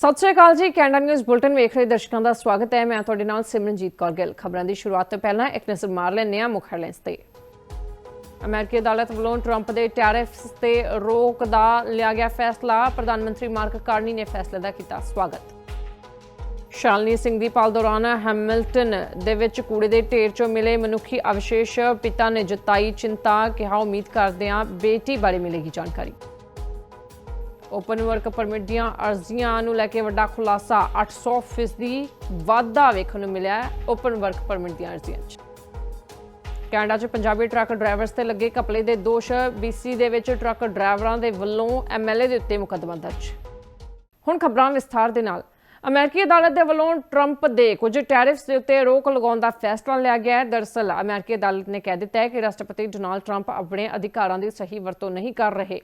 ਸਤਿ ਸ਼੍ਰੀ ਅਕਾਲ ਜੀ, Canada news bulletin ਵੇਖ ਰਹੇ ਦਰਸ਼ਕਾਂ ਦਾ ਸਵਾਗਤ ਹੈ। ਮੈਂ ਤੁਹਾਡੇ ਨਾਲ ਸਿਮਰਨਜੀਤ ਕੌਰ ਗਿੱਲ। ਖਬਰਾਂ ਦੀ ਸ਼ੁਰੂਆਤ ਤੋਂ ਪਹਿਲਾਂ ਇੱਕ ਨਜ਼ਰ ਮਾਰ ਲੈਂਦੇ ਹਾਂ ਮੁੱਖ ਹੈਡਲਾਈਨਸ ਤੇ। ਅਮਰੀਕੀ ਅਦਾਲਤ ਵੱਲੋਂ ਟਰੰਪ ਦੇ ਟੈਰਿਫਸ ਤੇ ਰੋਕ ਦਾ ਲਿਆ ਗਿਆ ਫੈਸਲਾ। ਪ੍ਰਧਾਨ ਮੰਤਰੀ ਮਾਰਕ ਕਾਰਨੀ ਨੇ ਫੈਸਲੇ ਦਾ ਕੀਤਾ ਸਵਾਗਤ। ਸ਼ਾਲਨੀ ਸਿੰਘ ਦੀ ਪਾਲ ਦੌਰਾਨ ਹੈਮਿਲਟਨ ਦੇ ਵਿੱਚ ਕੂੜੇ ਦੇ ਢੇਰ ਚੋਂ ਮਿਲੇ ਮਨੁੱਖੀ ਅਵਸ਼ੇਸ਼ ਪਿਤਾ ਨੇ ਜਤਾਈ ਚਿੰਤਾ। ਕਿਹਾ, ਉਮੀਦ ਕਰਦੇ ਹਾਂ ਬੇਟੀ ਬਾਰੇ ਮਿਲੇਗੀ ਜਾਣਕਾਰੀ। ਓਪਨ ਵਰਕ ਪਰਮਿਟ ਦੀਆਂ ਅਰਜ਼ੀਆਂ ਨੂੰ ਲੈ ਕੇ ਵੱਡਾ ਖੁਲਾਸਾ। 800% ਦੀ ਵਾਧਾ ਵੇਖਣ ਨੂੰ ਮਿਲਿਆ ਹੈ ਓਪਨ ਵਰਕ ਪਰਮਿਟ ਦੀਆਂ ਅਰਜ਼ੀਆਂ 'ਚ। ਕੈਨੇਡਾ 'ਚ ਪੰਜਾਬੀ ਟਰੱਕ ਡਰਾਈਵਰਸ ਤੇ ਲੱਗੇ ਕਪਲੇ ਦੇ ਦੋਸ਼ BC ਦੇ ਵਿੱਚ ਟਰੱਕ ਡਰਾਈਵਰਾਂ ਦੇ ਵੱਲੋਂ ਐਮਐਲਏ ਦੇ ਉੱਤੇ ਮੁਕੱਦਮਾ ਦਰਜ। ਹੁਣ ਖਬਰਾਂ ਵਿਸਥਾਰ ਦੇ ਨਾਲ। ਅਮਰੀਕੀ ਅਦਾਲਤ ਦੇ ਵੱਲੋਂ ਟਰੰਪ ਦੇ ਕੁਝ ਟੈਰਿਫਸ ਦੇ ਉੱਤੇ ਰੋਕ ਲਗਾਉਣ ਦਾ ਫੈਸਲਾ ਲਿਆ ਗਿਆ ਹੈ। ਦਰਅਸਲ ਅਮਰੀਕੀ ਅਦਾਲਤ ਨੇ ਕਹਿ ਦਿੱਤਾ ਹੈ ਕਿ ਰਾਸ਼ਟਰਪਤੀ ਡੋਨਾਲਡ ਟਰੰਪ ਆਪਣੇ ਅਧਿਕਾਰਾਂ ਦੀ ਸਹੀ ਵਰਤੋਂ ਨਹੀਂ ਕਰ ਰਹੇ।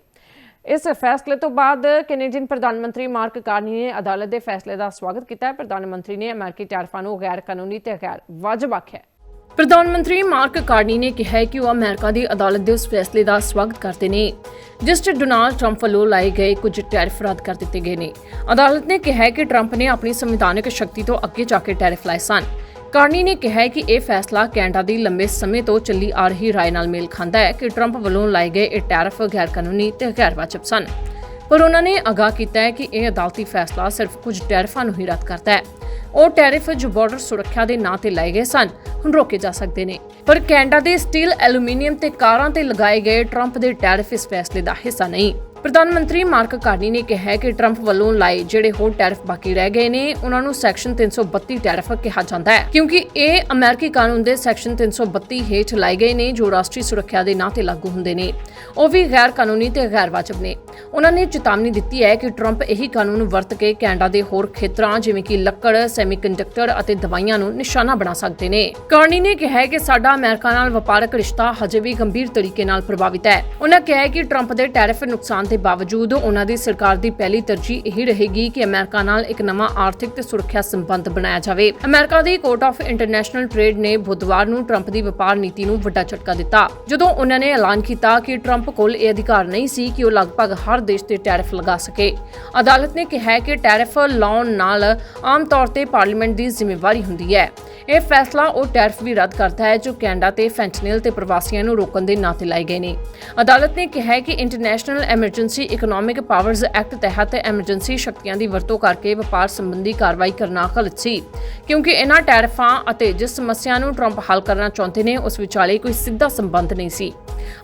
ਇਸ ਫੈਸਲੇ ਤੋਂ ਬਾਅਦ ਕੈਨੇਡੀਅਨ ਪ੍ਰਧਾਨ ਮੰਤਰੀ ਮਾਰਕ ਕਾਰਨੀ ਨੇ ਅਦਾਲਤ ਦੇ ਫੈਸਲੇ ਦਾ ਸਵਾਗਤ ਕੀਤਾ ਹੈ। ਪ੍ਰਧਾਨ ਮੰਤਰੀ ਨੇ ਅਮਰੀਕੀ ਟੈਰਿਫਾਂ ਨੂੰ ਗੈਰ ਕਾਨੂੰਨੀ ਤੇ ਗੈਰ ਵਾਜਬ ਆਖਿਆ ਪ੍ਰਧਾਨ ਮੰਤਰੀ ਮਾਰਕ ਕਾਰਨੀ ਨੇ ਕਿਹਾ ਕਿ ਉਹ ਅਮਰੀਕਾ ਦੀ ਅਦਾਲਤ ਦੇ ਉਸ ਫੈਸਲੇ ਦਾ ਸਵਾਗਤ ਕਰਦੇ ਨੇ, ਜਿਸ 'ਚ ਡੋਨਾਲਡ ਟਰੰਪ ਵੱਲੋਂ ਲਾਏ ਗਏ ਕੁਝ ਟੈਰਿਫ ਰੱਦ ਕਰ ਦਿੱਤੇ ਗਏ ਨੇ। ਅਦਾਲਤ ਨੇ ਕਿਹਾ ਕਿ ਟਰੰਪ ਨੇ ਆਪਣੀ ਸੰਵਿਧਾਨਕ ਸ਼ਕਤੀ ਤੋਂ ਅੱਗੇ ਜਾ ਕੇ ਟੈਰਿਫ ਲਾਏ ਸਨ। ਕਾਰਨੀ ਨੇ ਕਿਹਾ ਕਿ ਇਹ ਫੈਸਲਾ ਕੈਨੇਡਾ ਦੀ ਲੰਬੇ ਸਮੇਂ ਤੋਂ ਚੱਲੀ ਆ ਰਹੀ ਰਾਏ ਨਾਲ ਮੇਲ ਖਾਂਦਾ ਹੈ ਕਿ ਟਰੰਪ ਵੱਲੋਂ ਲਾਏ ਗਏ ਇਹ ਟੈਰਿਫ ਗੈਰ ਕਾਨੂੰਨੀ ਤੇ ਗੈਰ ਵਾਜਬ ਸਨ। ਪਰ ਉਹਨਾਂ ਨੇ ਅਗਾਹ ਕੀਤਾ ਹੈ ਕਿ ਇਹ ਅਦਾਲਤੀ ਫੈਸਲਾ ਸਿਰਫ ਕੁਝ ਟੈਰਿਫਾਂ ਨੂੰ ਹੀ ਰੱਦ ਕਰਦਾ ਹੈ। ਉਹ ਟੈਰਿਫ ਜੋ ਬਾਰਡਰ ਸੁਰੱਖਿਆ ਦੇ ਨਾਂ ਤੇ ਲਾਏ ਗਏ ਸਨ, ਹੁਣ ਰੋਕੇ ਜਾ ਸਕਦੇ ਨੇ। ਪਰ ਕੈਨੇਡਾ ਦੇ ਸਟੀਲ ਐਲੂਮੀਨੀਅਮ ਤੇ ਕਾਰਾਂ ਤੇ ਲਗਾਏ ਗਏ ਟਰੰਪ ਦੇ ਟੈਰਿਫ ਇਸ ਫੈਸਲੇ ਦਾ ਹਿੱਸਾ ਨਹੀਂ। ਪ੍ਰਧਾਨ ਮੰਤਰੀ ਮਾਰਕ ਕਾਰਨੀ ਨੇ ਕਿਹਾ ਕਿ ਟਰੰਪ ਵੱਲੋਂ ਲਾਏ ਜਿਹੜੇ ਹੋਰ ਟੈਰਿਫ ਬਾਕੀ ਰਹਿ ਗਏ ਨੇ, ਉਹਨਾਂ ਨੂੰ ਸੈਕਸ਼ਨ 332 ਟੈਰਿਫ ਕਿਹਾ ਜਾਂਦਾ ਹੈ। ਕਿਉਂਕਿ ਇਹ ਅਮਰੀਕੀ ਕਾਨੂੰਨ ਦੇ ਸੈਕਸ਼ਨ 332 ਹੇਠ ਲਾਏ ਗਏ ਨੇ, ਜੋ ਰਾਸ਼ਟਰੀ ਸੁਰੱਖਿਆ ਦੇ ਨਾਂ ਤੇ ਲਾਗੂ ਹੁੰਦੇ ਨੇ। ਉਹ ਵੀ ਗੈਰ ਕਾਨੂੰਨੀ ਤੇ ਗੈਰ ਵਾਜਬ ਨੇ। ਉਹਨਾਂ ਨੇ ਚੇਤਾਵਨੀ ਦਿੱਤੀ ਹੈ ਕਿ ਟਰੰਪ ਇਹੀ ਕਾਨੂੰਨ ਵਰਤ ਕੇ ਕੈਨੇਡਾ ਦੇ ਹੋਰ ਖੇਤਰਾਂ, ਜਿਵੇਂ ਕਿ ਲੱਕੜ, ਸੈਮੀਕੰਡਕਟਰ ਅਤੇ ਦਵਾਈਆਂ ਨੂੰ ਨਿਸ਼ਾਨਾ ਬਣਾ ਸਕਦੇ ਨੇ। ਕਾਰਨੀ ਨੇ ਕਿਹਾ ਹੈ ਕਿ ਸਾਡਾ ਅਮਰੀਕਾ ਨਾਲ ਵਪਾਰਕ ਰਿਸ਼ਤਾ ਹਜੇ ਵੀ ਗੰਭੀਰ ਤਰੀਕੇ ਨਾਲ ਪ੍ਰਭਾਵਿਤ ਹੈ। ਉਹਨਾਂ ਕਿਹਾ ਹੈ ਕਿ ਟਰੰਪ ਦੇ ਟੈਰਿਫ ਨੁਕਸਾਨ ਦੇ ਬਾਵਜੂਦ ਉਹਨਾਂ ਦੀ ਸਰਕਾਰ ਦੀ ਪਹਿਲੀ ਤਰਜੀਹ ਇਹ ਰਹੇਗੀ ਕਿ ਅਮਰੀਕਾ ਨਾਲ ਇੱਕ ਨਵਾਂ ਆਰਥਿਕ ਤੇ ਸੁਰੱਖਿਆ ਸੰਬੰਧ ਬਣਾਇਆ ਜਾਵੇ। ਅਮਰੀਕਾ ਦੀ ਕੋਰਟ ਆਫ ਇੰਟਰਨੈਸ਼ਨਲ ਟ੍ਰੇਡ ਨੇ ਬੁੱਧਵਾਰ ਨੂੰ ਟਰੰਪ ਦੀ ਵਪਾਰ ਨੀਤੀ ਨੂੰ ਵੱਡਾ ਝਟਕਾ ਦਿੱਤਾ। ਜਦੋਂ ਉਹਨਾਂ ਨੇ ਐਲਾਨ ਕੀਤਾ ਕਿ ਟਰੰਪ ਕੋਲ ਇਹ ਅਧਿਕਾਰ ਨਹੀਂ ਸੀ ਕਿ ਉਹ ਲਗਭਗ ਹਰ ਦੇਸ਼ ਤੇ ਟੈਰਿਫ ਲਗਾ ਸਕੇ। ਅਦਾਲਤ ਨੇ ਕਿਹਾ ਕਿ ਟੈਰਿਫ ਲਾਉਣ ਨਾਲ ਆਮ ਤੌਰ ਤੇ ਪਾਰਲੀਮੈਂਟ ਦੀ ਜ਼ਿੰਮੇਵਾਰੀ ਹੁੰਦੀ ਹੈ। ਇਹ ਫੈਸਲਾ ਉਹ ਟੈਰਿਫ ਵੀ ਰੱਦ ਕਰਦਾ ਹੈ ਜੋ ਕੈਨੇਡਾ ਤੇ ਫੈਂਟਨਿਲ ਤੇ ਪ੍ਰਵਾਸੀਆਂ ਨੂੰ ਰੋਕਣ ਦੇ ਨਾਂ ਤੇ ਲਾਏ ਗਏ ਨੇ। ਅਦਾਲਤ ਨੇ ਕਿਹਾ ਕਿ international emergency economic powers act ਤਹਿਤ ਐਮਰਜੈਂਸੀ ਸ਼ਕਤੀਆਂ ਦੀ ਵਰਤੋਂ ਕਰਕੇ ਵਪਾਰ ਸੰਬੰਧੀ ਕਾਰਵਾਈ ਕਰਨਾ ਗਲਤ ਸੀ। ਕਿਉਂਕਿ ਇਹਨਾਂ ਟੈਰਫਾਂ ਅਤੇ ਜਿਸ ਸਮੱਸਿਆ ਨੂੰ ਟਰੰਪ ਹੱਲ ਕਰਨਾ ਚਾਹੁੰਦੇ ਨੇ, ਉਸ ਵਿਚਾਲੇ ਕੋਈ ਸਿੱਧਾ ਸੰਬੰਧ ਨਹੀਂ ਸੀ।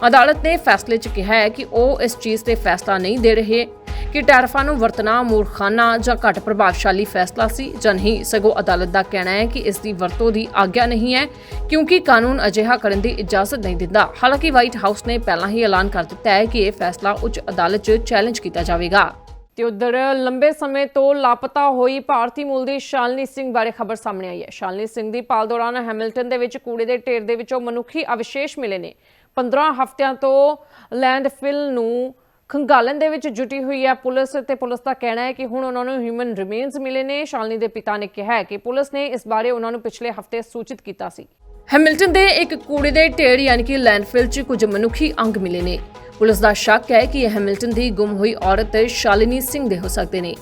ਅਦਾਲਤ ਨੇ ਫੈਸਲੇ 'ਚ ਕਿਹਾ ਹੈ ਕਿ ਉਹ ਇਸ ਚੀਜ਼ ਤੇ ਫੈਸਲਾ ਨਹੀਂ ਦੇ ਰਹੇ ਕਿ ਟੈਰਿਫਾਂ ਨੂੰ ਵਰਤਣਾ ਮੂਰਖਾਨਾ ਜਾਂ ਘੱਟ ਪ੍ਰਭਾਵਸ਼ਾਲੀ ਫੈਸਲਾ ਸੀ ਜਾਂ ਨਹੀਂ। ਸਗੋਂ ਅਦਾਲਤ ਦਾ ਕਹਿਣਾ ਹੈ ਕਿ ਇਸ ਦੀ ਵਰਤੋਂ ਦੀ ਆਗਿਆ ਨਹੀਂ ਹੈ, ਕਿਉਂਕਿ ਕਾਨੂੰਨ ਅਜਿਹਾ ਕਰਨ ਦੀ ਇਜਾਜ਼ਤ ਨਹੀਂ ਦਿੰਦਾ। ਹਾਲਾਂਕਿ ਵਾਈਟ ਹਾਊਸ ਨੇ ਪਹਿਲਾਂ ਹੀ ਐਲਾਨ ਕਰ ਦਿੱਤਾ ਹੈ ਕਿ ਇਹ ਫੈਸਲਾ ਉੱਚ ਅਦਾਲਤ 'ਚ ਚੈਲੰਜ ਕੀਤਾ ਜਾਵੇਗਾ। ਤੇ ਉਧਰ ਲੰਬੇ ਸਮੇਂ ਤੋਂ ਲਾਪਤਾ ਹੋਈ ਭਾਰਤੀ ਮੂਲ ਦੀ ਸ਼ਾਲਨੀ ਸਿੰਘ ਬਾਰੇ ਖਬਰ ਸਾਹਮਣੇ ਆਈ ਹੈ। ਸ਼ਾਲਨੀ ਸਿੰਘ ਦੀ ਪਾਲ ਦੌਰਾਨ ਹੈਮਿਲਟਨ ਦੇ ਵਿੱਚ ਕੂੜੇ ਦੇ ਢੇਰ ਦੇ ਵਿੱਚੋਂ ਮਨੁੱਖੀ ਅਵਸ਼ੇਸ਼ ਮਿਲੇ ਨੇ। 15 ਹਫ਼ਤਿਆਂ ਤੋਂ ਲੈਂਡਫਿਲ ਨੂੰ ਖੰਗਾਲਣ ਦੇ ਵਿੱਚ ਜੁਟੀ ਹੋਈ ਹੈ ਪੁਲਿਸ ਤੇ ਪੁਲਿਸ ਦਾ ਕਹਿਣਾ ਹੈ ਕਿ ਹੁਣ ਉਹਨਾਂ ਨੂੰ ਹਿਊਮਨ ਰਿਮੇਨਸ ਮਿਲੇ ਨੇ। ਸ਼ਾਲਨੀ ਦੇ ਪਿਤਾ ਨੇ ਕਿਹਾ ਹੈ ਕਿ ਪੁਲਿਸ ਨੇ ਇਸ ਬਾਰੇ ਉਹਨਾਂ ਨੂੰ ਪਿਛਲੇ ਹਫ਼ਤੇ ਸੂਚਿਤ ਕੀਤਾ ਸੀ। ਹੈਮਿਲਟਨ ਦੇ ਇੱਕ ਕੂੜੇ ਦੇ ਢੇਰ ਯਾਨੀ ਕਿ ਲੈਂਡਫਿਲ 'ਚ ਕੁਝ ਮਨੁੱਖੀ ਅੰਗ ਮਿਲੇ ਨੇ। ਪੁਲਿਸ ਦਾ ਸ਼ੱਕ ਹੈ ਕਿ ਇਹ ਹੈਮਿਲਟਨ ਦੀ ਗੁੰਮ ਹੋਈ ਔਰਤ ਸ਼ਾਲਿਨੀ ਸਿੰਘ ਦੇ ਹੋ ਸਕਦੇ ਨੇ।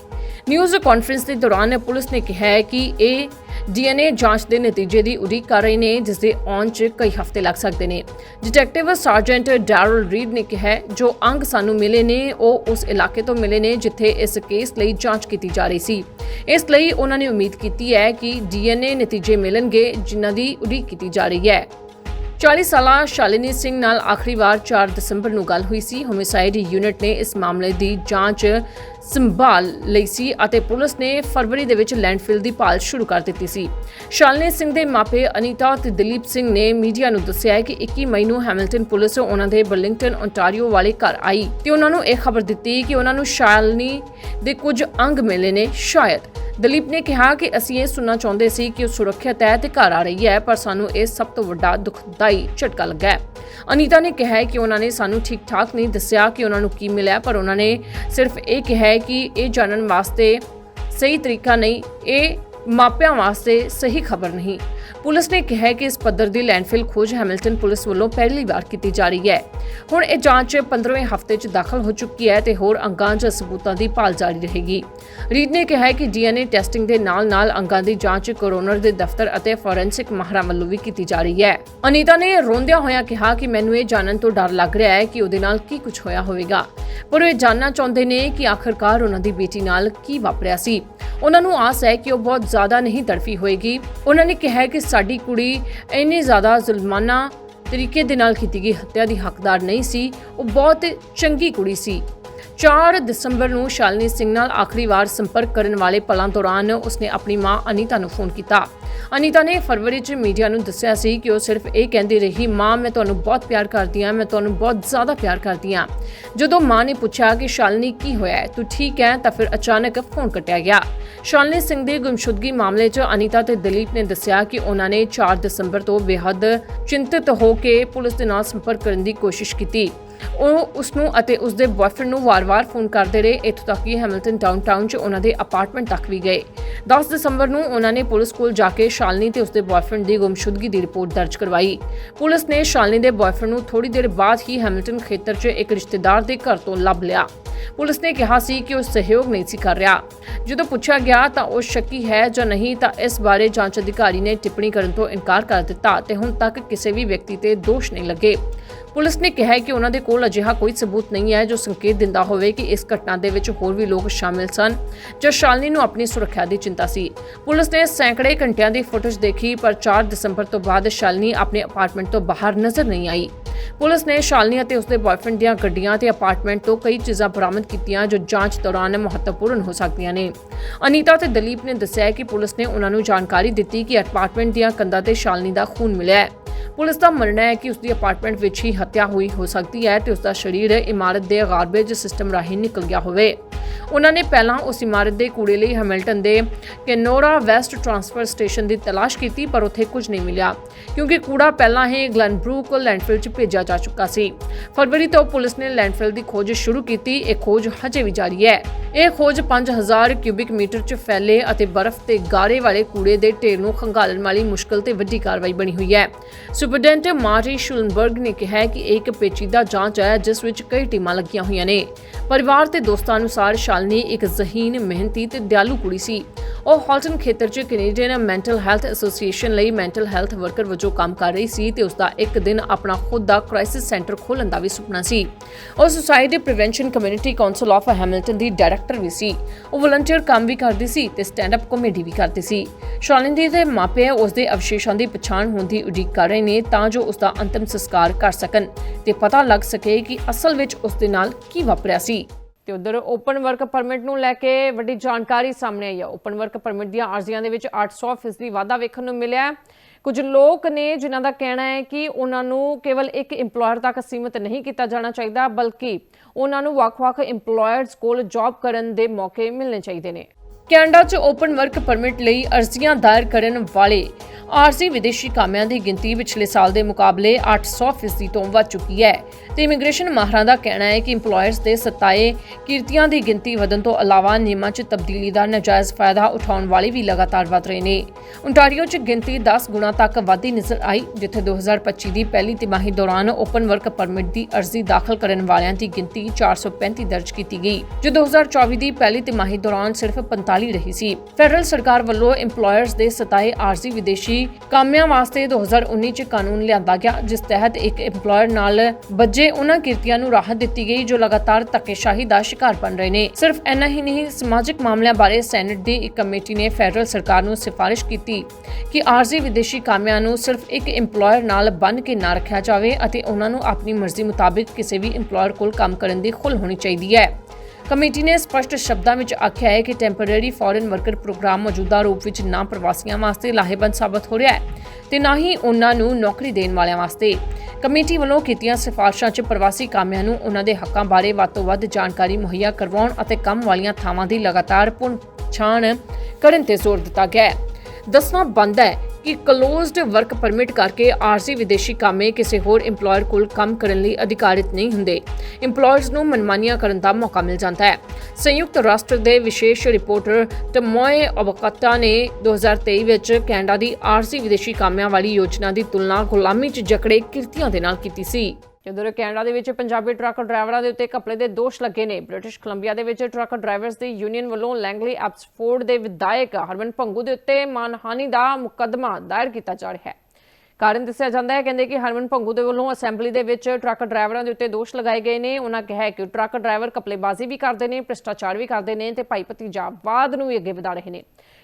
ਨਿਊਜ਼ ਕਾਨਫਰੰਸ ਦੇ ਦੌਰਾਨ ਪੁਲਿਸ ਨੇ ਕਿਹਾ ਹੈ ਕਿ ਇਹ ਡੀਐਨਏ ਜਾਂਚ ਦੇ ਨਤੀਜੇ ਦੀ ਉਡੀਕ ਕਰ ਰਹੇ ਨੇ, ਜਿਸ ਦੇ ਆਉਣ 'ਚ ਕਈ ਹਫ਼ਤੇ ਲੱਗ ਸਕਦੇ ਨੇ। ਡਿਟੈਕਟਿਵ ਸਰਜੈਂਟ ਡੈਰਲ ਰੀਡ ਨੇ ਕਿਹਾ ਜੋ ਅੰਗ ਸਾਨੂੰ ਮਿਲੇ ਨੇ, ਉਹ ਉਸ ਇਲਾਕੇ ਤੋਂ ਮਿਲੇ ਨੇ, ਜਿੱਥੇ ਇਸ ਕੇਸ ਲਈ ਜਾਂਚ ਕੀਤੀ ਜਾ ਰਹੀ ਸੀ। ਇਸ ਲਈ ਉਹਨਾਂ ਨੇ ਉਮੀਦ ਕੀਤੀ ਹੈ ਕਿ ਡੀਐਨਏ ਨਤੀਜੇ ਮਿਲਣਗੇ, ਜਿਨ੍ਹਾਂ ਦੀ ਉਡੀਕ ਕੀਤੀ ਜਾ ਰਹੀ ਹੈ। 40 ਸਾਲਾ ਸ਼ਾਲਿਨੀ ਸਿੰਘ ਨਾਲ ਆਖਰੀ ਵਾਰ 4 ਦਸੰਬਰ ਨੂੰ ਗੱਲ ਹੋਈ ਸੀ। ਹੋਮਿਸਾਈਡ ਯੂਨਿਟ ਨੇ ਇਸ ਮਾਮਲੇ ਦੀ ਜਾਂਚ ਸੰਭਾਲ ਲਈ ਸੀ ਅਤੇ ਪੁਲਿਸ ਨੇ ਫਰਵਰੀ ਦੇ ਵਿੱਚ ਲੈਂਡਫਿਲ ਦੀ ਭਾਲ ਸ਼ੁਰੂ ਕਰ ਦਿੱਤੀ ਸੀ। ਸ਼ਾਲਿਨੀ ਸਿੰਘ ਦੇ ਮਾਪੇ ਅਨੀਤਾ ਤੇ ਦਲੀਪ ਸਿੰਘ ਨੇ ਮੀਡੀਆ ਨੂੰ ਦੱਸਿਆ ਹੈ ਕਿ 21 ਮਈ ਨੂੰ ਹੈਮਿਲਟਨ ਪੁਲਿਸ ਉਹਨਾਂ ਦੇ ਬਰਲਿੰਗਟਨ ਓਨਟਾਰੀਓ ਵਾਲੇ ਘਰ ਆਈ ਤੇ ਉਹਨਾਂ ਨੂੰ ਇਹ ਖਬਰ ਦਿੱਤੀ ਕਿ ਉਹਨਾਂ ਨੂੰ ਸ਼ਾਲਿਨੀ ਦੇ ਕੁਝ ਅੰਗ ਮਿਲੇ ਨੇ, ਸ਼ਾਇਦ। ਦਲੀਪ ਨੇ ਕਿਹਾ ਕਿ ਅਸੀਂ ਇਹ ਸੁਣਨਾ ਚਾਹੁੰਦੇ ਸੀ ਕਿ ਉਹ ਸੁਰੱਖਿਅਤ ਹੈ ਤੇ ਘਰ ਆ ਰਹੀ ਹੈ, ਪਰ ਸਾਨੂੰ ਇਹ ਸਭ ਤੋਂ ਵੱਡਾ ਦੁਖਦਾਈ ਝਟਕਾ ਲੱਗਾ ਹੈ। ਅਨੀਤਾ ਨੇ ਕਿਹਾ ਕਿ ਉਹਨਾਂ ਨੇ ਸਾਨੂੰ ਠੀਕ ਠਾਕ ਨਹੀਂ ਦੱਸਿਆ ਕਿ ਉਹਨਾਂ ਨੂੰ ਕੀ ਮਿਲਿਆ, ਪਰ ਉਹਨਾਂ ਨੇ ਸਿਰਫ ਇਹ ਕਿਹਾ ਕਿ ਇਹ ਜਾਣਨ ਵਾਸਤੇ ਸਹੀ ਤਰੀਕਾ ਨਹੀਂ, ਇਹ ਮਾਪਿਆਂ ਵਾਸਤੇ ਸਹੀ ਖਬਰ ਨਹੀਂ। ਪੁਲਿਸ ਨੇ ਕਿਹਾ ਕਿ ਇਸ ਪੱਧਰ ਦੀ ਲੈਂਡਫਿਲ ਖੋਜ ਹੈਮਿਲਟਨ ਪੁਲਿਸ ਵੱਲੋਂ ਪਹਿਲੀ ਵਾਰ ਕੀਤੀ ਜਾ ਰਹੀ ਹੈ। ਹੁਣ ਇਹ ਜਾਂਚ 15ਵੇਂ ਹਫ਼ਤੇ 'ਚ ਦਾਖਲ ਹੋ ਚੁੱਕੀ ਹੈ ਤੇ ਹੋਰ ਅੰਗਾਂ 'ਚ ਸਬੂਤਾਂ ਦੀ ਭਾਲ ਜਾਰੀ ਰਹੇਗੀ। ਰੀਡ ਨੇ ਕਿਹਾ ਕਿ ਡੀਐਨਏ ਟੈਸਟਿੰਗ ਦੇ ਨਾਲ-ਨਾਲ ਅੰਗਾਂ ਦੀ ਜਾਂਚ, ਕੋਰੋਨਰ ਦੇ ਦਫ਼ਤਰ ਅਤੇ ਫੋਰੈਂਸਿਕ ਮਾਹਰਾਂ ਵੱਲੋਂ ਵੀ ਕੀਤੀ ਜਾ ਰਹੀ ਹੈ। ਅਨੀਤਾ ਨੇ ਰੋਂਦਿਆਂ ਹੋਇਆਂ ਕਿਹਾ ਕਿ ਮੈਨੂੰ ਇਹ ਜਾਣਨ ਤੋਂ ਡਰ ਲੱਗ ਰਿਹਾ ਹੈ ਕਿ ਉਹਦੇ ਨਾਲ ਕੀ ਕੁਝ ਹੋਇਆ ਹੋਵੇਗਾ। ਪਰ ਉਹ ਇਹ ਜਾਣਨਾ ਚਾਹੁੰਦੇ ਨੇ ਕਿ ਆਖਰਕਾਰ ਉਹਨਾਂ ਦੀ ਬੇਟੀ ਨਾਲ ਕੀ ਵਾਪਰਿਆ ਸੀ। ਉਹਨਾਂ ਨੂੰ ਆਸ ਹੈ ਕਿ ਉਹ ਬਹੁਤ ਜ਼ਿਆਦਾ ਨਹੀਂ ਤੜਫੀ ਹੋਏਗੀ। ਉਹਨਾਂ ਨੇ ਕਿਹਾ ਹੈ ਕਿ ਸਾਡੀ ਕੁੜੀ ਇੰਨੀ ਜ਼ਿਆਦਾ ਜ਼ੁਲਮਾਨਾ ਤਰੀਕੇ ਦੇ ਨਾਲ ਕੀਤੀ ਗਈ, ਹੱਤਿਆ ਦੀ ਹੱਕਦਾਰ ਨਹੀਂ ਸੀ, ਉਹ ਬਹੁਤ ਚੰਗੀ ਕੁੜੀ ਸੀ। 4 ਦਸੰਬਰ ਨੂੰ ਸ਼ਾਲਿਨੀ ਸਿੰਘ ਨਾਲ ਆਖਰੀ ਵਾਰ ਸੰਪਰਕ ਕਰਨ ਵਾਲੇ ਪਲਾਂ ਦੌਰਾਨ ਉਸਨੇ ਆਪਣੀ ਮਾਂ ਅਨੀਤਾ ਨੂੰ ਫੋਨ ਕੀਤਾ। ਅਨੀਤਾ ਨੇ ਫਰਵਰੀ 'ਚ ਮੀਡੀਆ ਨੂੰ ਦੱਸਿਆ ਸੀ ਕਿ ਉਹ ਸਿਰਫ ਇਹ ਕਹਿੰਦੀ ਰਹੀ, ਮਾਂ, ਮੈਂ ਤੁਹਾਨੂੰ ਬਹੁਤ ਪਿਆਰ ਕਰਦੀ ਹਾਂ, ਮੈਂ ਤੁਹਾਨੂੰ ਬਹੁਤ ਜ਼ਿਆਦਾ ਪਿਆਰ ਕਰਦੀ ਹਾਂ। ਜਦੋਂ ਮਾਂ ਨੇ ਪੁੱਛਿਆ ਕਿ, ਸ਼ਾਲਨੀ, ਕੀ ਹੋਇਆ ਹੈ? ਤੂੰ ਠੀਕ ਹੈ? ਤਾਂ ਫਿਰ ਅਚਾਨਕ ਫੋਨ ਕੱਟਿਆ ਗਿਆ। ਸ਼ਾਲਿਨੀ ਸਿੰਘ ਦੀ ਗੁੰਮਸ਼ੁਦਗੀ ਮਾਮਲੇ 'ਚ ਅਨੀਤਾ ਤੇ ਦਲੀਪ ਨੇ ਦੱਸਿਆ ਕਿ ਉਹਨਾਂ ਨੇ 4 ਦਸੰਬਰ ਤੋਂ ਬੇਹੱਦ ਚਿੰਤਿਤ ਹੋ ਕੇ ਪੁਲਿਸ ਦੇ ਨਾਲ ਸੰਪਰਕ ਕਰਨ ਦੀ ਕੋਸ਼ਿਸ਼ ਕੀਤੀ। ਉਹ ਉਸ ਨੂੰ ਅਤੇ ਉਸ ਦੇ ਬॉयਫ੍ਰੈਂਡ ਨੂੰ ਵਾਰ-ਵਾਰ ਫੋਨ ਕਰਦੇ ਰਹੇ, ਇੱਥੋਂ ਤੱਕ ਕਿ ਹੈਮਿਲਟਨ ਡਾਊਨਟਾਊਨ 'ਚ ਉਹਨਾਂ ਦੇ ਅਪਾਰਟਮੈਂਟ ਤੱਕ ਵੀ ਗਏ। 10 ਦਸੰਬਰ ਨੂੰ ਉਹਨਾਂ ਨੇ ਪੁਲਿਸ ਕੋਲ ਜਾ ਕੇ ਸ਼ਾਲਨੀ ਤੇ ਉਸ ਦੇ ਬॉयਫ੍ਰੈਂਡ ਦੀ ਗੁੰਮਸ਼ੁਦਗੀ ਦੀ ਰਿਪੋਰਟ ਦਰਜ ਕਰਵਾਈ। ਪੁਲਿਸ ਨੇ ਸ਼ਾਲਨੀ ਦੇ ਬॉयਫ੍ਰੈਂਡ ਨੂੰ ਥੋੜੀ ਦੇਰ ਬਾਅਦ ਹੀ ਹੈਮਿਲਟਨ ਖੇਤਰ 'ਚ ਇੱਕ ਰਿਸ਼ਤੇਦਾਰ ਦੇ ਘਰ ਤੋਂ ਲੱਭ ਲਿਆ। ਪੁਲਿਸ ਨੇ ਕਿਹਾ ਸੀ ਕਿ ਉਹ ਸਹਿਯੋਗ ਨਹੀਂ ਸੀ ਕਰ ਰਿਹਾ। ਜਦੋਂ ਪੁੱਛਿਆ ਗਿਆ ਤਾਂ ਉਹ ਸ਼ੱਕੀ ਹੈ ਜਾਂ ਨਹੀਂ ਤਾਂ ਇਸ ਬਾਰੇ ਜਾਂਚ ਅਧਿਕਾਰੀ ਨੇ ਟਿੱਪਣੀ ਕਰਨ ਤੋਂ ਇਨਕਾਰ ਕਰ ਦਿੱਤਾ ਤੇ ਹੁਣ ਤੱਕ ਕਿਸੇ ਵੀ ਵਿਅਕਤੀ ਤੇ ਦੋਸ਼ ਨਹੀਂ ਲੱਗੇ। ਪੁਲਿਸ ਨੇ ਕਿਹਾ ਹੈ ਕਿ ਉਹਨਾਂ ਦੇ ਕੋਲ ਅਜਿਹਾ ਕੋਈ ਸਬੂਤ ਨਹੀਂ ਹੈ ਜੋ ਸੰਕੇਤ ਦਿੰਦਾ ਹੋਵੇ ਕਿ ਇਸ ਘਟਨਾ ਦੇ ਵਿੱਚ ਹੋਰ ਵੀ ਲੋਕ ਸ਼ਾਮਿਲ ਸਨ, ਜੋ ਸ਼ਾਲਨੀ ਨੂੰ ਆਪਣੀ ਸੁਰੱਖਿਆ ਦੀ ਚਿੰਤਾ ਸੀ। ਪੁਲਿਸ ਨੇ ਸੈਂਕੜੇ ਘੰਟਿਆਂ ਦੀ ਫੁਟੇਜ ਦੇਖੀ, ਪਰ 4 ਦਸੰਬਰ ਤੋਂ ਬਾਅਦ ਸ਼ਾਲਨੀ ਆਪਣੇ ਅਪਾਰਟਮੈਂਟ ਤੋਂ ਬਾਹਰ ਨਜ਼ਰ ਨਹੀਂ ਆਈ। ਪੁਲਿਸ ਨੇ ਸ਼ਾਲਨੀ ਅਤੇ ਉਸਦੇ ਬॉयਫ੍ਰੈਂਡ ਦੀਆਂ ਗੱਡੀਆਂ ਤੇ ਅਪਾਰਟਮੈਂਟ ਤੋਂ ਕਈ ਚੀਜ਼ਾਂ ਬਰਾਮਦ ਕੀਤੀਆਂ, ਜੋ ਜਾਂਚ ਦੌਰਾਨ ਮਹੱਤਵਪੂਰਨ ਹੋ ਸਕਦੀਆਂ ਨੇ। ਅਨੀਤਾ ਤੇ ਦਲੀਪ ਨੇ ਦੱਸਿਆ ਕਿ ਪੁਲਿਸ ਨੇ ਉਹਨਾਂ ਨੂੰ ਜਾਣਕਾਰੀ ਦਿੱਤੀ ਕਿ ਅਪਾਰਟਮੈਂਟ ਦੀਆਂ ਕੰਧਾਂ ਤੇ ਸ਼ਾਲਨੀ ਦਾ ਖੂਨ ਮਿਲਿਆ ਹੈ। ਪੁਲਿਸ ਦਾ ਮੰਨਣਾ ਹੈ ਕਿ ਉਸ ਦੀ ਅਪਾਰਟਮੈਂਟ ਵਿੱਚ ਹੀ ਹੱਤਿਆ ਹੋਈ ਹੋ ਸਕਦੀ ਹੈ ਤੇ ਉਸ ਦਾ ਸਰੀਰ ਇਮਾਰਤ ਦੇ ਗਾਰਬੇਜ ਸਿਸਟਮ ਰਾਹੀਂ ਨਿਕਲ ਗਿਆ ਹੋਵੇ। ਉਹਨਾਂ ਨੇ ਪਹਿਲਾਂ ਉਸ ਇਮਾਰਤ ਦੇ ਕੂੜੇ ਲਈ ਹੈਮਿਲਟਨ ਦੇ ਕੈਨੋਰਾ ਵੈਸਟ ਟਰਾਂਸਫਰ ਸਟੇਸ਼ਨ ਦੀ ਤਲਾਸ਼ ਕੀਤੀ, ਪਰ ਉੱਥੇ ਕੁਝ ਨਹੀਂ ਮਿਲਿਆ, ਕਿਉਂਕਿ ਕੂੜਾ ਪਹਿਲਾਂ ਹੀ ਗਲਨਬਰੂਕ ਲੈਂਡਫਿਲ 'ਚ ਭੇਜਿਆ ਜਾ ਚੁੱਕਾ ਸੀ। ਫਰਵਰੀ ਤੋਂ ਪੁਲਿਸ ਨੇ ਲੈਂਡਫਿਲ ਦੀ ਖੋਜ ਸ਼ੁਰੂ ਕੀਤੀ। ਇਹ ਖੋਜ ਹਜੇ ਵੀ ਜਾਰੀ ਹੈ। ਇਹ ਖੋਜ 5000 ਕਿਊਬਿਕ ਮੀਟਰ 'ਚ ਫੈਲੇ ਅਤੇ ਬਰਫ਼ ਤੇ ਗਾਰੇ ਵਾਲੇ ਕੂੜੇ ਦੇ ਢੇਰ ਨੂੰ ਖੰਗਾਲਣ ਵਾਲੀ ਮੁਸ਼ਕਲ ਤੇ ਵੱਡੀ ਕਾਰਵਾਈ ਬਣੀ ਹੋਈ ਹੈ। ਸੁਪਰਡੈਂਟ ਮਾਰੀ ਸ਼ੁਲਨਬਰਗ ਨੇ ਕਿਹਾ ਕਿ ਇਹ ਇੱਕ ਪੇਚੀਦਾ ਜਾਂਚ ਹੈ, ਜਿਸ ਵਿੱਚ ਕਈ ਟੀਮਾਂ ਲੱਗੀਆਂ ਹੋਈਆਂ ਨੇ। ਪਰਿਵਾਰ ਤੇ ਦੋਸਤਾਂ ਅਨੁਸਾਰ ਸ਼ਾਲਨੀ ਇੱਕ ਜ਼ਹੀਨ, ਮਿਹਨਤੀ ਤੇ ਦਿਆਲੂ ਕੁੜੀ ਸੀ। ਉਹ ਹਾਲਟਨ ਖੇਤਰ 'ਚ ਕੈਨੇਡੀਅਨ ਮੈਂਟਲ ਹੈਲਥ ਐਸੋਸੀਏਸ਼ਨ ਲਈ ਮੈਂਟਲ ਹੈਲਥ ਵਰਕਰ ਵਜੋਂ ਕੰਮ ਕਰ ਰਹੀ ਸੀ ਤੇ ਉਸ ਦਾ ਇੱਕ ਦਿਨ ਆਪਣਾ ਖੁਦ ਦਾ ਕ੍ਰਾਈਸਿਸ ਸੈਂਟਰ ਖੋਲ੍ਹਣ ਦਾ ਵੀ ਸੁਪਨਾ ਸੀ। ਉਹ society prevention community council of Hamilton the director ਵੀ ਸੀ। ਉਹ ਵਲੰਟੀਅਰ ਕੰਮ ਵੀ ਕਰਦੀ ਸੀ ਤੇ ਸਟੈਂਡ ਅਪ ਕਾਮੇਡੀ ਵੀ ਕਰਦੀ ਸੀ। ਸ਼ਾਲਿਨੀ ਦੇ ਮਾਪੇ ਉਸ ਦੇ ਅਵਸ਼ੇਸ਼ਾਂ ਦੀ ਪਛਾਣ ਹੋਣ ਦੀ ਉਡੀਕ ਕਰ ਰਹੇ ਨੇ ਤਾਂ ਜੋ ਉਸ ਦਾ ਅੰਤਿਮ ਸੰਸਕਾਰ ਕਰ ਸਕਣ ਤੇ ਪਤਾ ਲੱਗ ਸਕੇ ਕਿ ਅਸਲ ਵਿੱਚ ਉਸ ਦੇ ਨਾਲ ਕੀ ਵਾਪਰਿਆ ਸੀ। ਤੇ ਉਧਰ ਓਪਨ ਵਰਕ ਪਰਮਿਟ ਨੂੰ ਲੈ ਕੇ ਵੱਡੀ ਜਾਣਕਾਰੀ ਸਾਹਮਣੇ ਆਈ ਹੈ ਓਪਨ ਵਰਕ ਪਰਮਿਟ ਦੀਆਂ ਅਰਜ਼ੀਆਂ ਦੇ ਵਿੱਚ 800% ਦੀ ਵਾਧਾ ਵੇਖਣ ਨੂੰ ਮਿਲਿਆ ਕੁਝ ਲੋਕ ਨੇ ਜਿਨ੍ਹਾਂ ਦਾ ਕਹਿਣਾ ਹੈ ਕਿ ਉਹਨਾਂ ਨੂੰ ਕੇਵਲ ਇੱਕ EMPLOYER ਤੱਕ ਸੀਮਿਤ ਨਹੀਂ ਕੀਤਾ ਜਾਣਾ ਚਾਹੀਦਾ, ਬਲਕਿ ਉਹਨਾਂ ਨੂੰ ਵੱਖ-ਵੱਖ EMPLOYERS ਕੋਲ ਜੌਬ ਕਰਨ ਦੇ ਮੌਕੇ ਮਿਲਣੇ ਚਾਹੀਦੇ ਨੇ। ਕੈਨੇਡਾ 'ਚ ਓਪਨ ਵਰਕ ਪਰਮਿਟ ਲਈ ਅਰਜ਼ੀਆਂ ਦਾਇਰ ਕਰਨ ਵਾਲੇ ਆਰਜ਼ੀ ਵਿਦੇਸ਼ੀ ਕਾਮਿਆਂ ਦੀ ਗਿਣਤੀ ਪਿਛਲੇ ਸਾਲ ਦੇ ਮੁਕਾਬਲੇ 800% ਤੋਂ ਵੱਧ ਚੁੱਕੀ ਹੈ। ਤੇ ਇਮੀਗ੍ਰੇਸ਼ਨ ਮਾਹਰਾਂ ਦਾ ਕਹਿਣਾ ਹੈ ਕਿ EMPLOYERS ਦੇ ਸਤਾਏ ਕਿਰਤੀਆਂ ਦੀ ਗਿਣਤੀ ਵਧਣ ਤੋਂ ਇਲਾਵਾ ਨਿਯਮਾਂ 'ਚ ਤਬਦੀਲੀ ਦਾ ਨਾਜਾਇਜ਼ ਫਾਇਦਾ ਉਠਾਉਣ ਵਾਲੇ ਵੀ ਲਗਾਤਾਰ ਵਧ ਰਹੇ ਨੇ। ontario 'ਚ ਗਿਣਤੀ 10 ਗੁਣਾ ਤੱਕ ਵਧੀ ਨਜ਼ਰ ਆਈ, ਜਿੱਥੇ 2025 ਦੀ ਪਹਿਲੀ ਤਿਮਾਹੀ ਦੌਰਾਨ ਓਪਨ ਵਰਕ ਪਰਮਿਟ ਦੀ ਅਰਜ਼ੀ ਦਾਖਲ ਕਰਨ ਵਾਲਿਆਂ ਦੀ ਗਿਣਤੀ 435 ਦਰਜ ਕੀਤੀ ਗਈ। ਜੋ 2024 ਦੀ ਪਹਿਲੀ ਤਿਮਾਹੀ ਦੌਰਾਨ ਸਿਰਫ 45 ਰਹੀ ਸੀ। ਫੈਡਰਲ ਸਰਕਾਰ ਵੱਲੋਂ EMPLOYERS ਦੇ ਸਤਾਏ ਆਰਜ਼ੀ ਵਿਦੇਸ਼ੀ ਕਾਮਿਆਂ ਵਾਸਤੇ 2019 ਚ ਕਾਨੂੰਨ ਲਿਆਂਦਾ ਗਿਆ, ਜਿਸ ਤਹਿਤ ਇੱਕ EMPLOYER ਨਾਲ ਬੱਜੇ ਉਹਨਾਂ ਕਿਰਤੀਆਂ ਨੂੰ ਰਾਹਤ ਦਿੱਤੀ ਗਈ, ਜੋ ਲਗਾਤਾਰ ਧੱਕੇਸ਼ਾਹੀ ਦਾ ਸ਼ਿਕਾਰ ਬਣ ਰਹੇ ਨੇ। ਸਿਰਫ ਇੰਨਾ ਹੀ ਨਹੀਂ, ਸਮਾਜਿਕ ਮਾਮਲਿਆਂ ਬਾਰੇ ਸੈਨੇਟ ਦੀ ਇੱਕ ਕਮੇਟੀ ਨੇ ਫੈਡਰਲ ਸਰਕਾਰ ਨੂੰ ਸਿਫਾਰਿਸ਼ ਕੀਤੀ ਕਿ ਆਰਜ਼ੀ ਵਿਦੇਸ਼ੀ ਕਾਮਿਆਂ ਨੂੰ ਸਿਰਫ ਇੱਕ EMPLOYER ਨਾਲ ਬੰਨ ਕੇ ਨਾ ਰੱਖਿਆ ਜਾਵੇ ਅਤੇ ਉਹਨਾਂ ਨੂੰ ਆਪਣੀ ਮਰਜ਼ੀ ਮੁਤਾਬਿਕ ਕਿਸੇ ਵੀ EMPLOYER ਕੋਲ ਕੰਮ ਕਰਨ ਦੀ ਖੁੱਲ੍ਹ ਹੋਣੀ ਚਾਹੀਦੀ ਹੈ। ਕਮੇਟੀ ਨੇ ਸਪਸ਼ਟ ਸ਼ਬਦਾਂ ਵਿੱਚ ਆਖਿਆ ਹੈ ਕਿ ਟੈਂਪਰੇਰੀ ਫੋਰਨ ਵਰਕਰ ਪ੍ਰੋਗਰਾਮ ਮੌਜੂਦਾ ਰੂਪ ਵਿੱਚ ਨਾ ਪ੍ਰਵਾਸੀਆਂ ਵਾਸਤੇ ਲਾਹੇਵੰਦ ਸਾਬਤ ਹੋ ਰਿਹਾ ਹੈ ਤੇ ਨਾ ਹੀ ਉਹਨਾਂ ਨੂੰ ਨੌਕਰੀ ਦੇਣ ਵਾਲਿਆਂ ਵਾਸਤੇ। ਕਮੇਟੀ ਵੱਲੋਂ ਕੀਤੀਆਂ ਸਿਫਾਰਸ਼ਾਂ 'ਚ ਪ੍ਰਵਾਸੀ ਕਾਮਿਆਂ ਨੂੰ ਉਹਨਾਂ ਦੇ ਹੱਕਾਂ ਬਾਰੇ ਵੱਧ ਤੋਂ ਵੱਧ ਜਾਣਕਾਰੀ ਮੁਹੱਈਆ ਕਰਵਾਉਣ ਅਤੇ ਕੰਮ ਵਾਲੀਆਂ ਥਾਵਾਂ ਦੀ ਲਗਾਤਾਰ ਪੁਣ ਪਛਾਣ ਕਰਨ ਤੇ ਜ਼ੋਰ ਦਿੱਤਾ ਗਿਆ ਹੈ। ਦੱਸਣਾ ਬੰਦ ਹੈ ਕਿ ਕਲੋਜ਼ਡ ਵਰਕ ਪਰਮਿਟ ਕਰਕੇ ਆਰਜ਼ੀ ਵਿਦੇਸ਼ੀ ਕਾਮੇ ਕਿਸੇ ਹੋਰ EMPLOYER ਕੋਲ ਕੰਮ ਕਰਨ ਲਈ ਅਧਿਕਾਰਿਤ ਨਹੀਂ ਹੁੰਦੇ। EMPLOYERS ਨੂੰ ਮਨਮਾਨੀਆਂ ਕਰਨ ਦਾ ਮੌਕਾ ਮਿਲ ਜਾਂਦਾ ਹੈ। ਸੰਯੁਕਤ ਰਾਸ਼ਟਰ ਦੇ ਵਿਸ਼ੇਸ਼ ਰਿਪੋਰਟਰ ਟਮੋਏ ਅਬਕਤਾ ਨੇ 2023 ਵਿੱਚ ਕੈਨੇਡਾ ਦੀ ਆਰਜ਼ੀ ਵਿਦੇਸ਼ੀ ਕਾਮਿਆਂ ਵਾਲੀ ਯੋਜਨਾ ਦੀ ਤੁਲਨਾ ਗੁਲਾਮੀ 'ਚ ਜਕੜੇ ਕਿਰਤੀਆਂ ਦੇ ਨਾਲ ਕੀਤੀ ਸੀ। ਜਦੋਂ ਕੈਨੇਡਾ ਦੇ ਵਿੱਚ ਪੰਜਾਬੀ ਟਰੱਕ ਡਰਾਈਵਰਾਂ ਦੇ ਉੱਤੇ ਘਪਲੇ ਦੇ ਦੋਸ਼ ਲੱਗੇ ਨੇ, ਬ੍ਰਿਟਿਸ਼ ਕੋਲੰਬੀਆ ਦੇ ਵਿੱਚ ਟਰੱਕ ਡਰਾਈਵਰਸ ਦੀ ਯੂਨੀਅਨ ਵੱਲੋਂ ਲੈਂਗਲੀ ਐਪਸਫੋਰਡ ਦੇ ਵਿਧਾਇਕ ਹਰਮਨ ਭੰਗੂ ਦੇ ਉੱਤੇ ਮਾਨਹਾਨੀ ਦਾ ਮੁਕੱਦਮਾ ਦਾਇਰ ਕੀਤਾ ਜਾ ਰਿਹਾ ਹੈ। ਕਾਰਨ ਦੱਸਿਆ ਜਾਂਦਾ ਹੈ, ਕਹਿੰਦੇ ਕਿ ਹਰਮਨ ਭੰਗੂ ਦੇ ਵੱਲੋਂ ਅਸੈਂਬਲੀ ਦੇ ਵਿੱਚ ਟਰੱਕ ਡਰਾਈਵਰਾਂ ਦੇ ਉੱਤੇ ਦੋਸ਼ ਲਗਾਏ ਗਏ ਨੇ। ਉਹਨਾਂ ਕਿਹਾ ਹੈ ਕਿ ਟਰੱਕ ਡਰਾਈਵਰ ਕਪਲੇਬਾਜ਼ੀ ਵੀ ਕਰਦੇ ਨੇ, ਭ੍ਰਿਸ਼ਟਾਚਾਰ ਵੀ ਕਰਦੇ ਨੇ ਤੇ ਭਾਈ ਭਤੀਜਾਵਾਦ ਨੂੰ ਵੀ ਅੱਗੇ ਵਧਾ ਰਹੇ ਨੇ।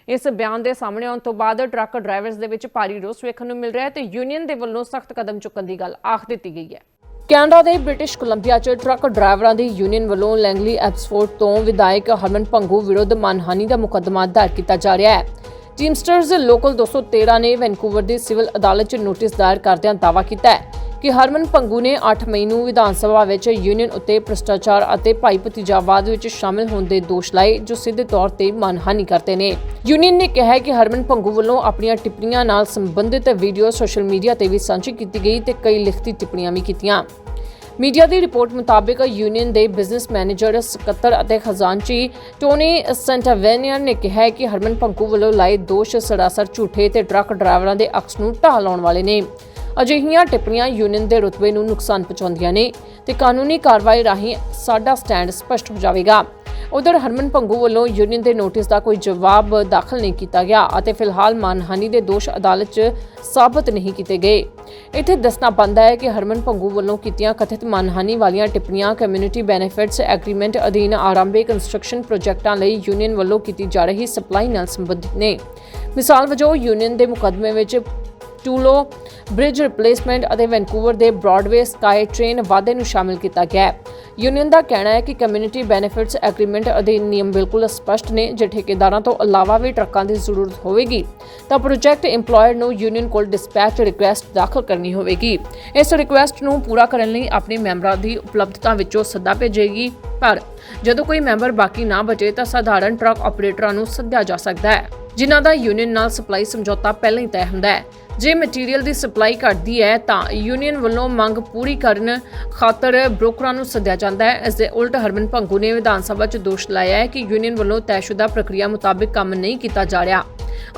ਇਸ ਬਿਆਨ ਦੇ ਸਾਹਮਣੇ ਆਉਣ ਤੋਂ ਬਾਅਦ ਟਰੱਕ ਡਰਾਈਵਰਸ ਦੇ ਵਿੱਚ ਭਾਰੀ ਰੋਸ ਵੇਖਣ ਨੂੰ ਮਿਲ ਰਿਹਾ ਹੈ ਤੇ ਯੂਨੀਅਨ ਦੇ ਵੱਲੋਂ ਸਖਤ ਕਦਮ ਚੁੱਕਣ ਦੀ ਗੱਲ ਆਖ ਦਿੱਤੀ ਗਈ ਹੈ। ਕੈਨੇਡਾ ਦੇ ਬ੍ਰਿਟਿਸ਼ ਕੋਲੰਬੀਆ 'ਚ ਟਰੱਕ ਡਰਾਈਵਰਾਂ ਦੀ ਯੂਨੀਅਨ ਵੱਲੋਂ ਲੈਂਗਲੀ ਐਪਸਫੋਰਡ ਤੋਂ ਵਿਧਾਇਕ ਹਰਮਨ ਭੰਗੂ ਵਿਰੁੱਧ ਮਾਨਹਾਨੀ ਦਾ ਮੁਕੱਦਮਾ ਦਾਇਰ ਕੀਤਾ ਜਾ ਰਿਹਾ ਹੈ। ਟੀਮਸਟਰਸ ਲੋਕਲ 213 ਨੇ ਵੈਨਕੂਵਰ ਦੀ ਸਿਵਲ ਅਦਾਲਤ 'ਚ ਨੋਟਿਸ ਦਾਇਰ ਕਰਦਿਆਂ ਦਾਅਵਾ ਕੀਤਾ ਹੈ। ਕਿ ਹਰਮਨ ਪੰਗੂ ਨੇ 8 ਮਈ ਨੂੰ ਵਿਧਾਨ ਸਭਾ ਵਿੱਚ ਯੂਨੀਅਨ ਉੱਤੇ ਭ੍ਰਿਸ਼ਟਾਚਾਰ ਅਤੇ ਭਾਈ ਭਤੀਜਾਵਾਦ ਵਿੱਚ ਸ਼ਾਮਿਲ ਹੋਣ ਦੇ ਦੋਸ਼ ਲਾਏ, ਜੋ ਸਿੱਧੇ ਤੌਰ ਤੇ ਮਾਨਹਾਨੀ ਕਰਦੇ ਨੇ। ਯੂਨੀਅਨ ਨੇ ਕਿਹਾ ਕਿ ਹਰਮਨ ਭੰਗੂ ਵੱਲੋਂ ਆਪਣੀਆਂ ਟਿੱਪਣੀਆਂ ਨਾਲ ਸੰਬੰਧਿਤ ਵੀਡੀਓ ਸੋਸ਼ਲ ਮੀਡੀਆ ਤੇ ਵੀ ਸਾਂਝੀ ਕੀਤੀ ਗਈ ਤੇ ਕਈ ਲਿਖਤੀ ਟਿੱਪਣੀਆਂ ਵੀ ਕੀਤੀਆਂ। ਮੀਡੀਆ ਦੀ ਰਿਪੋਰਟ ਮੁਤਾਬਕ ਯੂਨੀਅਨ ਦੇ ਬਿਜ਼ਨਸ ਮੈਨੇਜਰ ਸਕੱਤਰ ਅਤੇ ਖਜ਼ਾਨਚੀ ਟੋਨੀ ਸੈਂਟਾਵੇਨੀਅਰ ਨੇ ਕਿਹਾ ਕਿ ਹਰਮਨ ਭੰਕੂ ਵੱਲੋਂ ਲਾਏ ਦੋਸ਼ ਸਰਾਸਰ ਝੂਠੇ ਤੇ ਟਰੱਕ ਡਰਾਈਵਰਾਂ ਦੇ ਅਕਸ ਨੂੰ ਢਾਹ ਲਾਉਣ ਵਾਲੇ ਨੇ। ਅਜਿਹੀਆਂ ਟਿੱਪਣੀਆਂ ਯੂਨੀਅਨ ਦੇ ਰੁਤਬੇ ਨੂੰ ਨੁਕਸਾਨ ਪਹੁੰਚਾਉਂਦੀਆਂ ਨੇ ਤੇ ਕਾਨੂੰਨੀ ਕਾਰਵਾਈ ਰਾਹੀਂ ਸਾਡਾ ਸਟੈਂਡ ਸਪਸ਼ਟ ਹੋ ਜਾਵੇਗਾ। ਉਧਰ ਹਰਮਨ ਭੰਗੂ ਵੱਲੋਂ ਯੂਨੀਅਨ ਦੇ ਨੋਟਿਸ ਦਾ ਕੋਈ ਜਵਾਬ ਦਾਖਲ ਨਹੀਂ ਕੀਤਾ ਗਿਆ ਅਤੇ ਫਿਲਹਾਲ ਮਾਨਹਾਨੀ ਦੇ ਦੋਸ਼ ਅਦਾਲਤ 'ਚ ਸਾਬਤ ਨਹੀਂ ਕੀਤੇ ਗਏ। ਇੱਥੇ ਦੱਸਣਾ ਬਣਦਾ ਹੈ ਕਿ ਹਰਮਨ ਭੰਗੂ ਵੱਲੋਂ ਕੀਤੀਆਂ ਕਥਿਤ ਮਾਨਹਾਨੀ ਵਾਲੀਆਂ ਟਿੱਪਣੀਆਂ ਕਮਿਊਨਿਟੀ ਬੈਨੀਫਿਟਸ ਐਗਰੀਮੈਂਟ ਅਧੀਨ ਆਰੰਭੇ ਕੰਸਟਰਕਸ਼ਨ ਪ੍ਰੋਜੈਕਟਾਂ ਲਈ ਯੂਨੀਅਨ ਵੱਲੋਂ ਕੀਤੀ ਜਾ ਰਹੀ ਸਪਲਾਈ ਨਾਲ ਸੰਬੰਧਿਤ ਨੇ। ਮਿਸਾਲ ਵਜੋਂ ਯੂਨੀਅਨ ਦੇ ਮੁਕੱਦਮੇ ਵਿੱਚ ਟੂਲੋ ਬ੍ਰਿਜ ਰਿਪਲੇਸਮੈਂਟ ਅਤੇ ਵੈਨਕੂਵਰ ਦੇ ਬ੍ਰੌਡਵੇ ਸਕਾਈ ਟ੍ਰੇਨ ਵਾਧੇ ਨੂੰ ਸ਼ਾਮਿਲ ਕੀਤਾ ਗਿਆ ਹੈ। ਯੂਨੀਅਨ ਦਾ ਕਹਿਣਾ ਹੈ ਕਿ ਕਮਿਊਨਿਟੀ ਬੈਨੀਫਿਟਸ ਐਗਰੀਮੈਂਟ ਅਧੀਨ ਨਿਯਮ ਬਿਲਕੁਲ ਸਪਸ਼ਟ ਨੇ, ਜੇ ਠੇਕੇਦਾਰਾਂ ਤੋਂ ਇਲਾਵਾ ਵੀ ਟਰੱਕਾਂ ਦੀ ਜ਼ਰੂਰਤ ਹੋਵੇਗੀ, ਤਾਂ ਪ੍ਰੋਜੈਕਟ EMPLOYER ਨੂੰ ਯੂਨੀਅਨ ਕੋਲ ਡਿਸਪੈਚ ਰਿਕੁਐਸਟ ਦਾਖਲ ਕਰਨੀ ਹੋਵੇਗੀ। ਇਸ ਰਿਕੁਐਸਟ ਨੂੰ ਪੂਰਾ ਕਰਨ ਲਈ ਆਪਣੇ ਮੈਂਬਰਾਂ ਦੀ ਉਪਲਬਧਤਾ ਵਿੱਚੋਂ ਸੱਦਾ ਭੇਜੇਗੀ, ਪਰ ਜਦੋਂ ਕੋਈ ਮੈਂਬਰ ਬਾਕੀ ਨਾ ਬਚੇ, ਤਾਂ ਸਾਧਾਰਣ ਟਰੱਕ ਆਪਰੇਟਰਾਂ ਨੂੰ ਸੱਦਿਆ ਜਾ ਸਕਦਾ ਹੈ, ਜਿਨ੍ਹਾਂ ਦਾ ਯੂਨੀਅਨ ਨਾਲ ਸਪਲਾਈ ਸਮਝੌਤਾ ਪਹਿਲਾਂ ਹੀ ਤੈਅ ਹੁੰਦਾ ਹੈ। ਜੇ ਮਟੀਰੀਅਲ ਦੀ ਸਪਲਾਈ ਘਟਦੀ ਹੈ, ਤਾਂ ਯੂਨੀਅਨ ਵੱਲੋਂ ਮੰਗ ਪੂਰੀ ਕਰਨ ਖਾਤਰ ਬ੍ਰੋਕਰਾਂ ਨੂੰ ਸੱਦਿਆ ਜਾਂਦਾ ਹੈ। ਇਸ ਦੇ ਉਲਟ ਹਰਮਨ ਭੰਗੂ ਨੇ ਵਿਧਾਨ ਸਭਾ 'ਚ ਦੋਸ਼ ਲਾਇਆ ਹੈ ਕਿ ਯੂਨੀਅਨ ਵੱਲੋਂ ਤੈਅਸ਼ੁਦਾ ਪ੍ਰਕਿਰਿਆ ਮੁਤਾਬਿਕ ਕੰਮ ਨਹੀਂ ਕੀਤਾ ਜਾ ਰਿਹਾ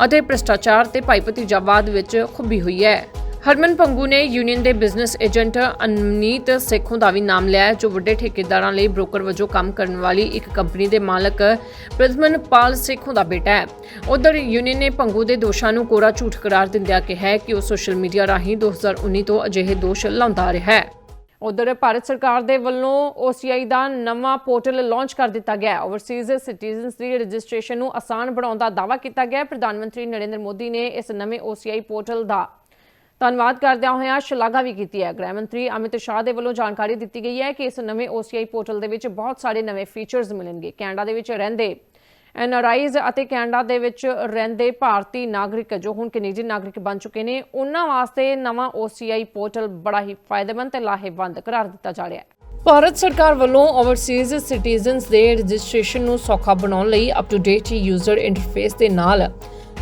ਅਤੇ ਭ੍ਰਿਸ਼ਟਾਚਾਰ ਤੇ ਭਾਈ ਭਤੀਜਾਵਾਦ ਵਿੱਚ ਖੁੱਬੀ ਹੋਈ ਹੈ। ਹਰਮਨ ਪੰਗੂ ਨੇ ਯੂਨੀਅਨ ਦੇ ਬਿਜ਼ਨਸ ਏਜੰਟ ਅਨਮਨੀਤ ਸੇਖੋਂ ਦਾ ਵੀ ਨਾਮ ਲਿਆ ਜੋ ਵੱਡੇ ਠੇਕੇਦਾਰਾਂ ਲਈ ਬ੍ਰੋਕਰ ਵਜੋਂ ਕੰਮ ਕਰਨ ਵਾਲੀ ਇੱਕ ਕੰਪਨੀ ਦੇ ਮਾਲਕ ਪ੍ਰਦਮਨ ਪਾਲ ਸੇਖੋਂ ਦਾ ਬੇਟਾ ਹੈ। ਉਧਰ ਯੂਨੀਅਨ ਨੇ ਪੰਗੂ ਦੇ ਦੋਸ਼ਾਂ ਨੂੰ ਕੋਰਾ ਝੂਠ ਕਰਾਰ ਦਿੰਦਿਆਂ ਕਿਹਾ ਕਿ ਉਹ ਸੋਸ਼ਲ ਮੀਡੀਆ ਰਾਹੀਂ 2019 ਤੋਂ ਅਜਿਹੇ ਦੋਸ਼ ਲਾਉਂਦਾ ਰਿਹਾ ਹੈ। ਉਧਰ ਭਾਰਤ ਸਰਕਾਰ ਦੇ ਵੱਲੋਂ OCI ਦਾ ਨਵਾਂ ਪੋਰਟਲ ਲਾਂਚ ਕਰ ਦਿੱਤਾ ਗਿਆ ਹੈ। ਓਵਰਸੀਜ਼ ਸਿਟੀਜ਼ਨਸ ਦੀ ਰਜਿਸਟ੍ਰੇਸ਼ਨ ਨੂੰ ਆਸਾਨ ਬਣਾਉਣ ਦਾ ਦਾਅਵਾ ਕੀਤਾ ਗਿਆ ਹੈ। ਪ੍ਰਧਾਨ ਮੰਤਰੀ ਨਰਿੰਦਰ ਮੋਦੀ ਨੇ ਇਸ ਨਵੇਂ OCI ਪੋਰਟਲ ਦਾ ਧੰਨਵਾਦ ਕਰਦਿਆਂ ਹੋਇਆਂ ਸ਼ਲਾਘਾ ਵੀ ਕੀਤੀ ਹੈ। ਗ੍ਰਹਿ ਮੰਤਰੀ ਅਮਿਤ ਸ਼ਾਹ ਦੇ ਵੱਲੋਂ ਜਾਣਕਾਰੀ ਦਿੱਤੀ ਗਈ ਹੈ ਕਿ ਇਸ ਨਵੇਂ OCI ਪੋਰਟਲ ਦੇ ਵਿੱਚ ਬਹੁਤ ਸਾਰੇ ਨਵੇਂ ਫੀਚਰਸ ਮਿਲਣਗੇ। ਕੈਨੇਡਾ ਦੇ ਵਿੱਚ ਰਹਿੰਦੇ ਐਨਆਰਆਈਜ਼ ਅਤੇ ਕੈਨੇਡਾ ਦੇ ਵਿੱਚ ਰਹਿੰਦੇ ਭਾਰਤੀ ਨਾਗਰਿਕ ਜੋ ਹੁਣ ਕੈਨੇਡੀਅਨ ਨਾਗਰਿਕ ਬਣ ਚੁੱਕੇ ਨੇ, ਉਹਨਾਂ ਵਾਸਤੇ ਨਵਾਂ OCI ਪੋਰਟਲ ਬੜਾ ਹੀ ਫਾਇਦੇਮੰਦ ਤੇ ਲਾਹੇਵੰਦ ਕਰਾਰ ਦਿੱਤਾ ਜਾ ਰਿਹਾ ਹੈ। ਭਾਰਤ ਸਰਕਾਰ ਵੱਲੋਂ ਓਵਰਸੀਜ਼ ਸਿਟੀਜ਼ਨਸ ਦੇ ਰਜਿਸਟ੍ਰੇਸ਼ਨ ਨੂੰ ਸੌਖਾ ਬਣਾਉਣ ਲਈ up to date user interface ਦੇ ਨਾਲ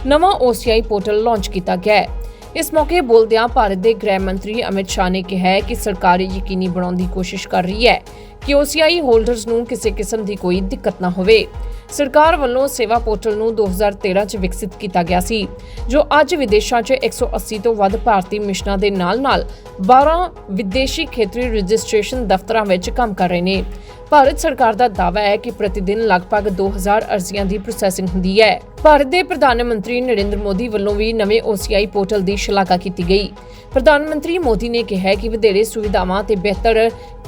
ਨਵਾਂ OCI ਪੋਰਟਲ ਲਾਂਚ ਕੀਤਾ ਗਿਆ ਹੈ। ਇਸ ਮੌਕੇ ਬੋਲਦਿਆਂ ਭਾਰਤ ਦੇ ਗ੍ਰਹਿ ਮੰਤਰੀ ਅਮਿਤ ਸ਼ਾਹ ਨੇ ਕਿਹਾ ਕਿ ਸਰਕਾਰ ਯਕੀਨੀ ਬਣਾਉਣ ਦੀ ਕੋਸ਼ਿਸ਼ ਕਰ ਰਹੀ ਹੈ ਕਿ OCI ਹੋਲਡਰਸ ਨੂੰ ਕਿਸੇ ਕਿਸਮ ਦੀ ਕੋਈ ਦਿੱਕਤ ਨਾ ਹੋਵੇ। ਸਰਕਾਰ ਵੱਲੋਂ ਸੇਵਾ ਪੋਰਟਲ ਨੂੰ 2013 ਚ ਵਿਕਸਿਤ ਕੀਤਾ ਗਿਆ ਸੀ, ਜੋ ਅੱਜ ਵਿਦੇਸ਼ਾਂ 'ਚ 180 ਤੋਂ ਵੱਧ ਭਾਰਤੀ ਮਿਸ਼ਨਾਂ ਦੇ ਨਾਲ-ਨਾਲ 12 ਵਿਦੇਸ਼ੀ ਖੇਤਰੀ ਰਜਿਸਟ੍ਰੇਸ਼ਨ ਦਫ਼ਤਰਾਂ ਵਿੱਚ ਕੰਮ ਕਰ ਰਹੇ ਨੇ। ਭਾਰਤ ਸਰਕਾਰ ਦਾ ਦਾਅਵਾ ਹੈ ਕਿ ਪ੍ਰਤੀ ਦਿਨ ਲਗਭਗ 2000 ਅਰਜ਼ੀਆਂ ਦੀ ਪ੍ਰੋਸੈਸਿੰਗ ਹੁੰਦੀ ਹੈ। ਭਾਰਤ ਦੇ ਪ੍ਰਧਾਨ ਮੰਤਰੀ ਨਰਿੰਦਰ ਮੋਦੀ ਵੱਲੋਂ ਵੀ ਨਵੇਂ OCI ਪੋਰਟਲ ਦੀ ਸ਼ਲਾਘਾ ਕੀਤੀ ਗਈ। ਪ੍ਰਧਾਨ ਮੰਤਰੀ ਮੋਦੀ ਨੇ ਕਿਹਾ ਕਿ ਵਧੇਰੇ ਸੁਵਿਧਾਵਾਂ ਤੇ ਬਿਹਤਰ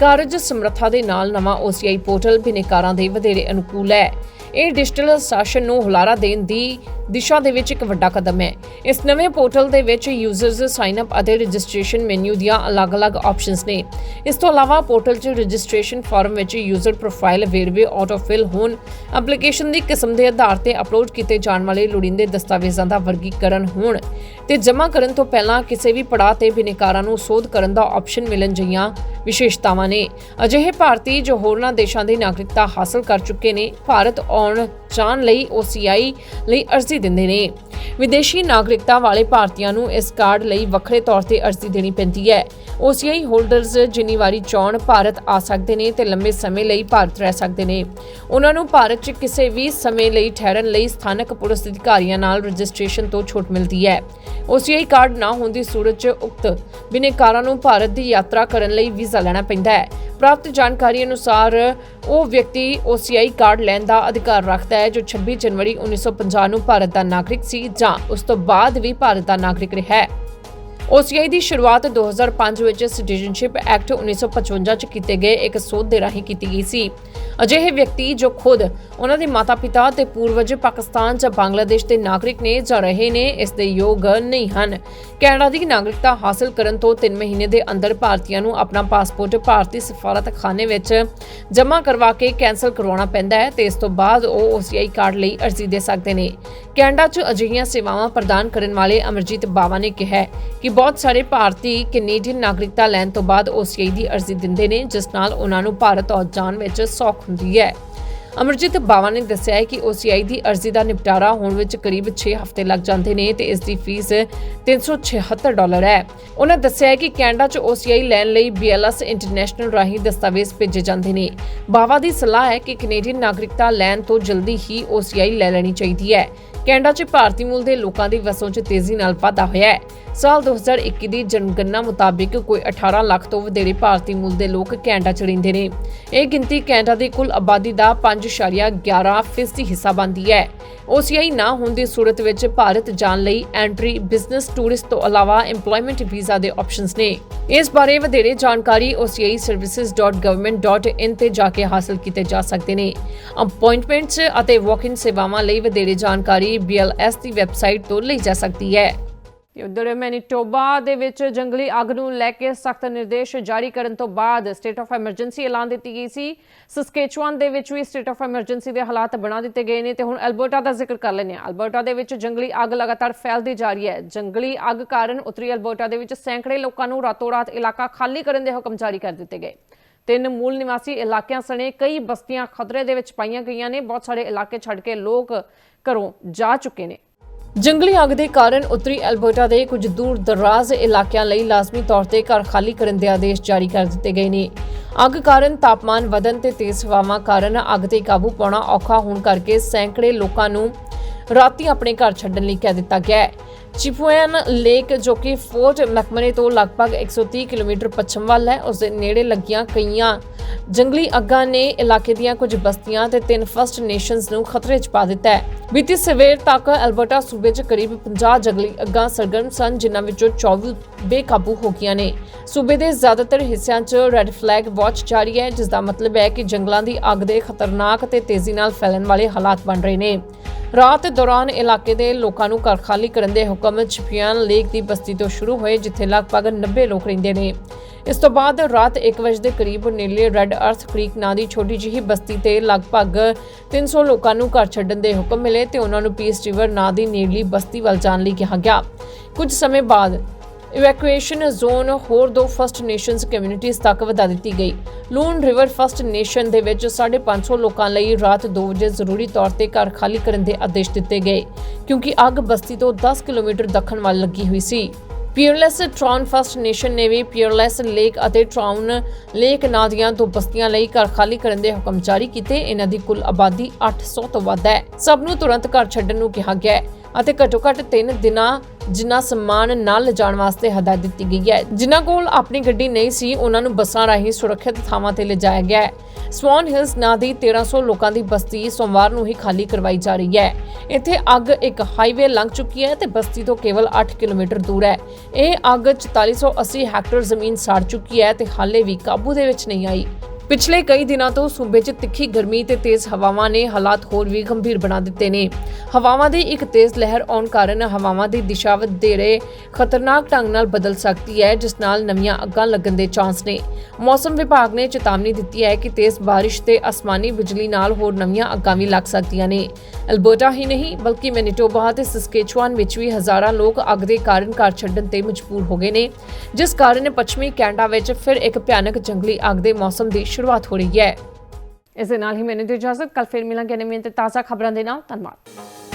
ਕਾਰਜ ਸਮਰੱਥਾ ਦੇ ਨਾਲ ਨਵਾਂ OCI ਪੋਰਟਲ ਬਿਨੇਕਾਰਾਂ ਦੇ ਵਧੇਰੇ ਅਨੁਕੂਲ ਹੈ। ਇਹ ਡਿਜੀਟਲ ਸ਼ਾਸਨ ਨੂੰ ਹੁਲਾਰਾ ਦੇਣ ਦੀ ਦਿਸ਼ਾ ਦੇ ਵਿੱਚ ਇੱਕ ਵੱਡਾ ਕਦਮ ਹੈ। ਇਸ ਨਵੇਂ ਪੋਰਟਲ ਦੇ ਵਿੱਚ ਯੂਜ਼ਰਸ ਸਾਈਨ ਅਪ ਅਤੇ ਰਜਿਸਟ੍ਰੇਸ਼ਨ ਮੈਨੂ ਦੀਆਂ ਅਲੱਗ-ਅਲੱਗ ਆਪਸ਼ਨਸ ਨੇ। ਇਸ ਤੋਂ ਇਲਾਵਾ ਪੋਰਟਲ 'ਚ ਰਜਿਸਟ੍ਰੇਸ਼ਨ ਫਾਰਮ ਵਿੱਚ ਯੂਜ਼ਰ ਪ੍ਰੋਫਾਈਲ ਵੇਰਵੇ ਆਟੋ ਹੋਣ, ਐਪਲੀਕੇਸ਼ਨ ਦੀ ਕਿਸਮ ਦੇ ਆਧਾਰ ਤੇ ਅਪਲੋਡ ਕੀਤੇ ਜਾਣ ਵਾਲੇ ਲੋੜੀਂਦੇ ਦਸਤਾਵੇਜ਼ਾਂ ਦਾ ਵਰਗੀਕਰਨ ਹੋਣ। ਤੇ ਜਮ੍ਹਾਂ ਕਰਨ ਤੋਂ ਪਹਿਲਾਂ ਕਿਸੇ ਵੀ ਪੜਾਅ ਤੇ ਬਿਨੇਕਾਰਾਂ ਨੂੰ ਸੋਧ ਕਰਨ ਦਾ ਆਪਸ਼ਨ ਮਿਲਣ ਜਿਹੀਆਂ ਵਿਸ਼ੇਸ਼ਤਾਵਾਂ ਨੇ। ਅਜਿਹੇ ਭਾਰਤੀ ਜੋ ਹੋਰਨਾਂ ਦੇਸ਼ਾਂ ਦੀ ਨਾਗਰਿਕਤਾ ਹਾਸਲ ਕਰ ਚੁੱਕੇ ਨੇ, ਭਾਰਤ ਆਉਣ ਚਾਹਣ ਲਈ OCI ਲਈ ਅਰਜ਼ੀ ਦਿੰਦੇ ਨੇ। ਵਿਦੇਸ਼ੀ ਨਾਗਰਿਕਤਾ ਵਾਲੇ ਭਾਰਤੀਆਂ ਨੂੰ ਇਸ ਕਾਰਡ ਲਈ ਵੱਖਰੇ ਤੌਰ ਤੇ ਅਰਜ਼ੀ ਦੇਣੀ ਪੈਂਦੀ ਹੈ। OCI ਹੋਲਡਰਸ ਜਿੰਨੀ ਵਾਰੀ ਚਾਹਣ ਭਾਰਤ ਆ ਸਕਦੇ ਨੇ ਤੇ ਲੰਬੇ ਸਮੇਂ ਲਈ ਭਾਰਤ ਰਹਿ ਸਕਦੇ ਨੇ। ਉਹਨਾਂ ਨੂੰ ਭਾਰਤ 'ਚ ਕਿਸੇ ਵੀ ਸਮੇਂ ਲਈ ਠਹਿਰਨ ਲਈ ਸਥਾਨਕ ਪੁਲਿਸ ਅਧਿਕਾਰੀਆਂ ਨਾਲ ਰਜਿਸਟ੍ਰੇਸ਼ਨ ਤੋਂ ਛੋਟ ਮਿਲਦੀ ਹੈ। OCI ਕਾਰਡ ਨਾ ਹੋਣ ਦੀ ਸੂਰਤ 'ਚ ਉਕਤ। ਬਿਨੇਕਾਰਾਂ ਨੂੰ ਭਾਰਤ ਦੀ ਯਾਤਰਾ ਕਰਨ ਲਈ ਵੀਜ਼ਾ ਲੈਣਾ ਪੈਂਦਾ ਹੈ। ਪ੍ਰਾਪਤ ਜਾਣਕਾਰੀ ਅਨੁਸਾਰ ਉਹ ਵਿਅਕਤੀ OCI ਕਾਰਡ ਲੈਣ ਦਾ ਅਧਿਕਾਰ ਰੱਖਦਾ ਹੈ ਜੋ 26 ਜਨਵਰੀ 1950 ਨੂੰ ਭਾਰਤ ਦਾ ਨਾਗਰਿਕ ਸੀ ਜਾਂ ਉਸ ਤੋਂ ਬਾਅਦ ਵੀ ਭਾਰਤ ਦਾ ਨਾਗਰਿਕ ਰਿਹਾ ਹੈ। OCI ਦੀ ਸ਼ੁਰੂਆਤ 2005 ਵਿੱਚ ਸਿਟੀਜ਼ਨਸ਼ਿਪ ਐਕਟ 1955 ਚ ਕੀਤੇ ਗਏ ਇੱਕ ਸੋਧ ਦੇ ਰਾਹੀਂ ਕੀਤੀ ਗਈ ਸੀ। ਅਜਿਹੇ ਵਿਅਕਤੀ ਜੋ ਖੁਦ ਉਹਨਾਂ ਦੇ ਮਾਤਾ-ਪਿਤਾ ਤੇ ਪੂਰਵਜ ਪਾਕਿਸਤਾਨ ਜਾਂ ਬੰਗਲਾਦੇਸ਼ ਦੇ ਨਾਗਰਿਕ ਨੇ ਜਾਂ ਰਹੇ ਨੇ, ਇਸ ਦੇ ਯੋਗ ਨਹੀਂ ਹਨ। ਕੈਨੇਡਾ ਦੀ ਨਾਗਰਿਕਤਾ ਹਾਸਲ ਕਰਨ ਤੋਂ 3 ਮਹੀਨੇ ਦੇ ਅੰਦਰ ਭਾਰਤੀਆਂ ਨੂੰ ਆਪਣਾ ਪਾਸਪੋਰਟ ਭਾਰਤੀ ਸਫਾਰਤਖਾਨੇ ਵਿੱਚ ਜਮ੍ਹਾਂ ਕਰਵਾ ਕੇ ਕੈਂਸਲ ਕਰਵਾਉਣਾ ਪੈਂਦਾ ਹੈ ਤੇ ਇਸ ਤੋਂ ਬਾਅਦ ਉਹ OCI ਕਾਰਡ ਲਈ ਅਰਜ਼ੀ ਦੇ ਸਕਦੇ ਨੇ। ਕੈਨੇਡਾ 'ਚ ਅਜਿਹੀਆਂ ਸੇਵਾਵਾਂ ਪ੍ਰਦਾਨ ਕਰਨ ਵਾਲੇ ਅਮਰਜੀਤ ਬਾਵਾ ਨੇ ਕਿਹਾ ਕਿ ਬਹੁਤ ਸਾਰੇ ਭਾਰਤੀ ਕੈਨੇਡੀਅਨ ਨਾਗਰਿਕਤਾ ਲੈਣ ਤੋਂ ਬਾਅਦ OCI ਦੀ ਅਰਜ਼ੀ ਦਿੰਦੇ ਨੇ, ਜਿਸ ਨਾਲ ਉਹਨਾਂ ਨੂੰ ਭਾਰਤ ਆਉਣ ਜਾਣ ਵਿੱਚ ਸੌਖ ਹੁੰਦੀ ਹੈ। ਅਮਰਜੀਤ ਬਾਵਾ ਨੇ ਦੱਸਿਆ ਹੈ ਕਿ OCI ਦੀ ਅਰਜ਼ੀ ਦਾ ਨਿਪਟਾਰਾ ਹੋਣ ਵਿੱਚ ਕਰੀਬ 6 ਹਫ਼ਤੇ ਲੱਗ ਜਾਂਦੇ ਨੇ ਤੇ ਇਸ ਦੀ ਫੀਸ 376 ਡਾਲਰ ਹੈ। ਉਹਨਾਂ ਦੱਸਿਆ ਹੈ ਕਿ ਕੈਨੇਡਾ 'ਚ OCI ਲੈਣ ਲਈ BLS ਇੰਟਰਨੈਸ਼ਨਲ ਰਾਹੀਂ ਦਸਤਾਵੇਜ਼ ਭੇਜੇ ਜਾਂਦੇ ਨੇ। ਬਾਵਾ ਦੀ ਸਲਾਹ ਹੈ ਕਿ ਕੈਨੇਡੀਅਨ ਨਾਗਰਿਕਤਾ ਲੈਣ ਤੋਂ ਜਲਦੀ ਹੀ OCI ਲੈ ਲੈਣੀ ਚਾਹੀਦੀ ਹੈ। ਕੈਨੇਡਾ 'ਚ ਭਾਰਤੀ ਮੂਲ ਦੇ ਲੋਕਾਂ ਦੀ ਵਸੋਂ 'ਚ ਤੇਜ਼ੀ ਨਾਲ ਵਾਧਾ ਹੋਇਆ ਹੈ। ਸਾਲ 2021 ਦੀ ਜਨਗਣਨਾ ਮੁਤਾਬਿਕ ਕੋਈ 18 ਲੱਖ ਤੋਂ ਵਧੇਰੇ ਭਾਰਤੀ ਮੂਲ ਦੇ ਲੋਕ ਕੈਨੇਡਾ 'ਚ ਰਹਿੰਦੇ ਨੇ। ਇਹ ਗਿਣਤੀ ਕੈਨੇਡਾ ਦੀ ਕੁੱਲ ਆਬਾਦੀ ਦਾ 5.11% ਫੀਸਦੀ ਹਿੱਸਾ ਬਣਦੀ ਹੈ। OCI ਨਾ ਹੋਣ ਦੀ ਸੂਰਤ ਵਿੱਚ ਭਾਰਤ ਜਾਣ ਲਈ ਐਂਟਰੀ ਬਿਜ਼ਨਸ ਟੂਰਿਸਟ ਤੋਂ ਇਲਾਵਾ EMPLOYMENT ਵੀਜ਼ਾ ਦੇ ਆਪਸ਼ਨਸ ਨੇ। ਇਸ ਬਾਰੇ ਵਧੇਰੇ ਜਾਣਕਾਰੀ ociservices.government.in ਤੇ ਜਾ ਕੇ ਹਾਸਲ ਕੀਤੇ ਜਾ ਸਕਦੇ ਨੇ। ਅਪਾਇੰਟਮੈਂਟਸ ਅਤੇ ਵਾਕ-ਇਨ ਸੇਵਾਵਾਂ ਲਈ ਵਧੇਰੇ ਜਾਣਕਾਰੀ BLS ਦੀ ਵੈਬਸਾਈਟ ਤੋਂ ਲਈ ਜਾ ਸਕਦੀ ਹੈ। ਤੇ ਉਧਰ ਮੈਨੀਟੋਬਾ ਦੇ ਵਿੱਚ ਜੰਗਲੀ ਅੱਗ ਨੂੰ ਲੈ ਕੇ ਸਖਤ ਨਿਰਦੇਸ਼ ਜਾਰੀ ਕਰਨ ਤੋਂ ਬਾਅਦ ਸਟੇਟ ਆਫ ਐਮਰਜੈਂਸੀ ਐਲਾਨ ਦਿੱਤੀ ਗਈ ਸੀ। ਸਸਕੇਚੁਆਨ ਦੇ ਵਿੱਚ ਵੀ ਸਟੇਟ ਆਫ ਐਮਰਜੈਂਸੀ ਦੇ ਹਾਲਾਤ ਬਣਾ ਦਿੱਤੇ ਗਏ ਨੇ ਤੇ ਹੁਣ ਅਲਬਰਟਾ ਦਾ ਜ਼ਿਕਰ ਕਰ ਲੈਂਦੇ ਹਾਂ। ਅਲਬਰਟਾ ਦੇ ਵਿੱਚ ਜੰਗਲੀ ਅੱਗ ਲਗਾਤਾਰ ਫੈਲਦੀ ਜਾ ਰਹੀ ਹੈ। ਜੰਗਲੀ ਅੱਗ ਕਾਰਨ ਉੱਤਰੀ ਅਲਬਰਟਾ ਦੇ ਵਿੱਚ ਸੈਂਕੜੇ ਲੋਕਾਂ ਨੂੰ ਰਾਤੋਂ ਰਾਤ ਇਲਾਕਾ ਖਾਲੀ ਕਰਨ ਦੇ ਹੁਕਮ ਜਾਰੀ ਕਰ ਦਿੱਤੇ ਗਏ। ਤਿੰਨ ਮੂਲ ਨਿਵਾਸੀ ਇਲਾਕਿਆਂ ਸਣੇ ਕਈ ਬਸਤੀਆਂ ਖਤਰੇ ਦੇ ਵਿੱਚ ਪਾਈਆਂ ਗਈਆਂ ਨੇ। ਬਹੁਤ ਸਾਰੇ ਇਲਾਕੇ ਛੱਡ ਕੇ ਲੋਕ ਘਰੋਂ ਜਾ ਚੁੱਕੇ ਨੇ। ਜੰਗਲੀ ਅੱਗ ਦੇ ਕਾਰਨ ਉੱਤਰੀ ਐਲਬਰਟਾ ਦੇ ਕੁਝ ਦੂਰ ਦਰਾਜ਼ ਇਲਾਕਿਆਂ ਲਈ ਲਾਜ਼ਮੀ ਤੌਰ ਤੇ ਘਰ ਖਾਲੀ ਕਰਨ ਦੇ ਆਦੇਸ਼ ਜਾਰੀ ਕਰ ਦਿੱਤੇ ਗਏ ਨੇ। ਅੱਗ ਕਾਰਨ ਤਾਪਮਾਨ ਵਧਣ ਤੇ ਤੇਜ਼ ਹਵਾਵਾਂ ਕਾਰਨ ਅੱਗ ਤੇ ਕਾਬੂ ਪਾਉਣਾ ਔਖਾ ਹੋਣ ਕਰਕੇ ਸੈਂਕੜੇ ਲੋਕਾਂ ਨੂੰ ਰਾਤੀ ਆਪਣੇ ਘਰ ਛੱਡਣ ਲਈ ਕਹਿ ਦਿੱਤਾ ਗਿਆ ਹੈ। ਚਿਪੂਐਨ ਲੇਕ, ਜੋ ਕਿ ਫੋਰਟ ਮੈਕਮਰੇ ਤੋਂ ਲਗਭਗ 130 ਕਿਲੋਮੀਟਰ ਪੱਛਮ ਵੱਲ ਹੈ ਉਸ ਦੇ ਨੇੜੇ ਲੱਗੀਆਂ ਕਈਆਂ ਜੰਗਲੀ ਅੱਗਾਂ ਨੇ ਇਲਾਕੇ ਦੀਆਂ ਕੁਝ ਬਸਤੀਆਂ ਤੇ ਤਿੰਨ ਫਸਟ ਨੇਸ਼ਨਸ ਨੂੰ ਖਤਰੇ 'ਚ ਪਾ ਦਿੱਤਾ ਹੈ। ਬੀਤੀ ਸਵੇਰ ਤੱਕ ਐਲਬਰਟਾ ਸੂਬੇ 'ਚ ਕਰੀਬ 50 ਜੰਗਲੀ ਅੱਗਾਂ ਸਰਗਰਮ ਸਨ, ਜਿਨ੍ਹਾਂ ਵਿੱਚੋਂ 24 ਬੇਕਾਬੂ ਹੋ ਗਈਆਂ ਨੇ। ਸੂਬੇ ਦੇ ਜ਼ਿਆਦਾਤਰ ਹਿੱਸਿਆਂ 'ਚ ਰੈੱਡ ਫਲੈਗ ਵਾਚ ਜਾਰੀ ਹੈ ਜਿਸ ਦਾ ਮਤਲਬ ਹੈ ਕਿ ਜੰਗਲਾਂ ਦੀ ਅੱਗ ਦੇ ਖਤਰਨਾਕ ਤੇ ਤੇਜ਼ੀ ਨਾਲ ਫੈਲਣ ਵਾਲੇ ਹਾਲਾਤ ਬਣ ਰਹੇ ਨੇ। ਰਾਤ ਦੌਰਾਨ ਇਲਾਕੇ ਦੇ ਲੋਕਾਂ ਨੂੰ ਘਰ ਖਾਲੀ ਕਰਨ ਦੇ ਹੁਕਮ ਚਪੀਆਨ ਲੇਕ ਦੀ ਬਸਤੀ ਤੋਂ ਸ਼ੁਰੂ ਹੋਏ, ਜਿੱਥੇ ਲਗਭਗ 90 ਲੋਕ ਰਹਿੰਦੇ ਨੇ। ਇਸ ਤੋਂ ਬਾਅਦ ਰਾਤ 1 ਵਜੇ ਦੇ ਕਰੀਬ ਨੇੜੇ ਰੈੱਡ ਅਰਥ ਕ੍ਰੀਕ ਨਾਂ ਦੀ ਛੋਟੀ ਜਿਹੀ ਬਸਤੀ ਤੇ ਲਗਭਗ 300 ਲੋਕਾਂ ਨੂੰ ਘਰ ਛੱਡਣ ਦੇ ਹੁਕਮ ਮਿਲੇ ਤੇ ਉਹਨਾਂ ਨੂੰ ਪੀਸ ਰਿਵਰ ਨਾਂ ਦੀ ਨੇੜਲੀ ਬਸਤੀ ਵੱਲ ਜਾਣ ਲਈ ਕਿਹਾ ਗਿਆ। ਕੁਝ ਸਮੇਂ ਬਾਅਦ ਇਵੈਕੂਏਸ਼ਨ ਜ਼ੋਨ ਹੋਰ ਦੋ ਫਸਟ ਨੇਸ਼ਨਸ ਕਮਿਊਨਿਟੀਜ਼ ਤੱਕ ਵਧਾ ਦਿੱਤੀ ਗਈ। ਲੂਨ ਰਿਵਰ ਫਸਟ ਨੇਸ਼ਨ ਦੇ ਵਿੱਚ 550 ਲੋਕਾਂ ਲਈ ਰਾਤ 2 ਵਜੇ ਜ਼ਰੂਰੀ ਤੌਰ ਤੇ ਘਰ ਖਾਲੀ ਕਰਨ ਦੇ ਆਦੇਸ਼ ਦਿੱਤੇ ਗਏ, ਕਿਉਂਕਿ ਅੱਗ ਬਸਤੀ ਤੋਂ 10 ਕਿਲੋਮੀਟਰ ਦੱਖਣ ਵੱਲ ਲੱਗੀ ਹੋਈ ਸੀ। ਪੀਅਰਲੈਸ ਟ੍ਰਾਉਨ ਫਸਟ ਨੇਸ਼ਨ ਨੇ ਵੀ ਪੀਅਰਲੈਸ ਲੇਕ ਅਤੇ ਟ੍ਰਾਉਨ ਲੇਕ ਨਾਂ ਦੀਆਂ ਦੋ ਬਸਤੀਆਂ ਲਈ ਘਰ ਖਾਲੀ ਕਰਨ ਦੇ ਹੁਕਮ ਜਾਰੀ ਕੀਤੇ। ਇਹਨਾਂ ਦੀ ਕੁੱਲ ਆਬਾਦੀ 800 ਤੋਂ ਵੱਧ ਹੈ। ਸਭ ਨੂੰ ਤੁਰੰਤ ਘਰ ਛੱਡਣ ਨੂੰ ਕਿਹਾ ਗਿਆ ਹੈ। ਅਤੇ ਘੱਟੋ ਘੱਟ 3 ਦਿਨਾਂ ਜਿਨ੍ਹਾਂ ਸਮਾਨ ਨਾਲ ਲਿਜਾਣ ਵਾਸਤੇ ਹਦਾਇਤ ਦਿੱਤੀ ਗਈ ਹੈ। ਜਿਨ੍ਹਾਂ ਕੋਲ ਆਪਣੀ ਗੱਡੀ ਨਹੀਂ ਸੀ, ਉਹਨਾਂ ਨੂੰ ਬੱਸਾਂ ਰਾਹੀਂ ਸੁਰੱਖਿਅਤ ਥਾਵਾਂ ਤੇ ਲਿਜਾਇਆ ਗਿਆ ਹੈ। ਸਵਾਨ ਹਿਲਸ ਨਾਂ ਦੀ 1300 ਲੋਕਾਂ ਦੀ ਬਸਤੀ ਸੋਮਵਾਰ ਨੂੰ ਹੀ ਖਾਲੀ ਕਰਵਾਈ ਜਾ ਰਹੀ ਹੈ। ਇੱਥੇ ਅੱਗ ਇੱਕ ਹਾਈਵੇ ਲੰਘ ਚੁੱਕੀ ਹੈ ਤੇ ਬਸਤੀ ਤੋਂ ਕੇਵਲ 8 ਕਿਲੋਮੀਟਰ ਦੂਰ ਹੈ। ਇਹ ਅੱਗ 4480 ਹੈਕਟਰ ਜ਼ਮੀਨ ਸਾੜ ਚੁੱਕੀ ਹੈ ਤੇ ਹਾਲੇ ਵੀ ਕਾਬੂ ਦੇ ਵਿੱਚ ਨਹੀਂ ਆਈ। ਪਿਛਲੇ ਕਈ ਦਿਨਾਂ ਤੋਂ ਸੂਬੇ 'ਚ ਤਿੱਖੀ ਗਰਮੀ ਤੇ ਤੇਜ਼ ਹਵਾਵਾਂ ਨੇ ਹਾਲਾਤ ਹੋਰ ਵੀ ਗੰਭੀਰ ਬਣਾ ਦਿੱਤੇ ਨੇ। ਹਵਾਵਾਂ ਦੀ ਇੱਕ ਤੇਜ਼ ਲਹਿਰ ਆਉਣ ਕਾਰਨ ਹਵਾਵਾਂ ਦੀ ਦਿਸ਼ਾ ਵਧੇਰੇ ਖਤਰਨਾਕ ਢੰਗ ਨਾਲ ਬਦਲ ਸਕਦੀ ਹੈ, ਜਿਸ ਨਾਲ ਨਵੀਆਂ ਅੱਗਾਂ ਲੱਗਣ ਦੇ ਚਾਂਸ ਨੇ। ਮੌਸਮ ਵਿਭਾਗ ਨੇ ਚੇਤਾਵਨੀ ਦਿੱਤੀ ਹੈ ਕਿ ਤੇਜ਼ ਬਾਰਿਸ਼ ਤੇ ਅਸਮਾਨੀ ਬਿਜਲੀ ਨਾਲ ਹੋਰ ਨਵੀਆਂ ਅੱਗਾਂ ਵੀ ਲੱਗ ਸਕਦੀਆਂ ਨੇ। ਅਲਬਰਟਾ ਹੀ ਨਹੀਂ, ਬਲਕਿ ਮੈਨੀਟੋਬਾ ਤੇ ਸਸਕੇਚੁਆਨ ਵਿੱਚ ਵੀ ਹਜ਼ਾਰਾਂ ਲੋਕ ਅੱਗ ਦੇ ਕਾਰਨ ਘਰ ਛੱਡਣ ਤੇ ਮਜਬੂਰ ਹੋ ਗਏ ਨੇ, ਜਿਸ ਕਾਰਨ ਪੱਛਮੀ ਕੈਨੇਡਾ ਵਿੱਚ ਫਿਰ ਇੱਕ ਭਿਆਨਕ ਜੰਗਲੀ ਅੱਗ ਦੇ ਮੌਸਮ ਦੀ ਸ਼ੁਰੂਆਤ ਹੋ ਰਹੀ ਹੈ। ਇਸ ਦੇ ਨਾਲ ਹੀ ਮੈਨੂੰ ਦੀ ਇਜਾਜ਼ਤ ਕੱਲ ਫਿਰ ਮਿਲਾਂਗੇ ਨਵੀਂ ਤੇ ਤਾਜ਼ਾ ਖਬਰਾਂ ਦੇ ਨਾਲ। ਧੰਨਵਾਦ।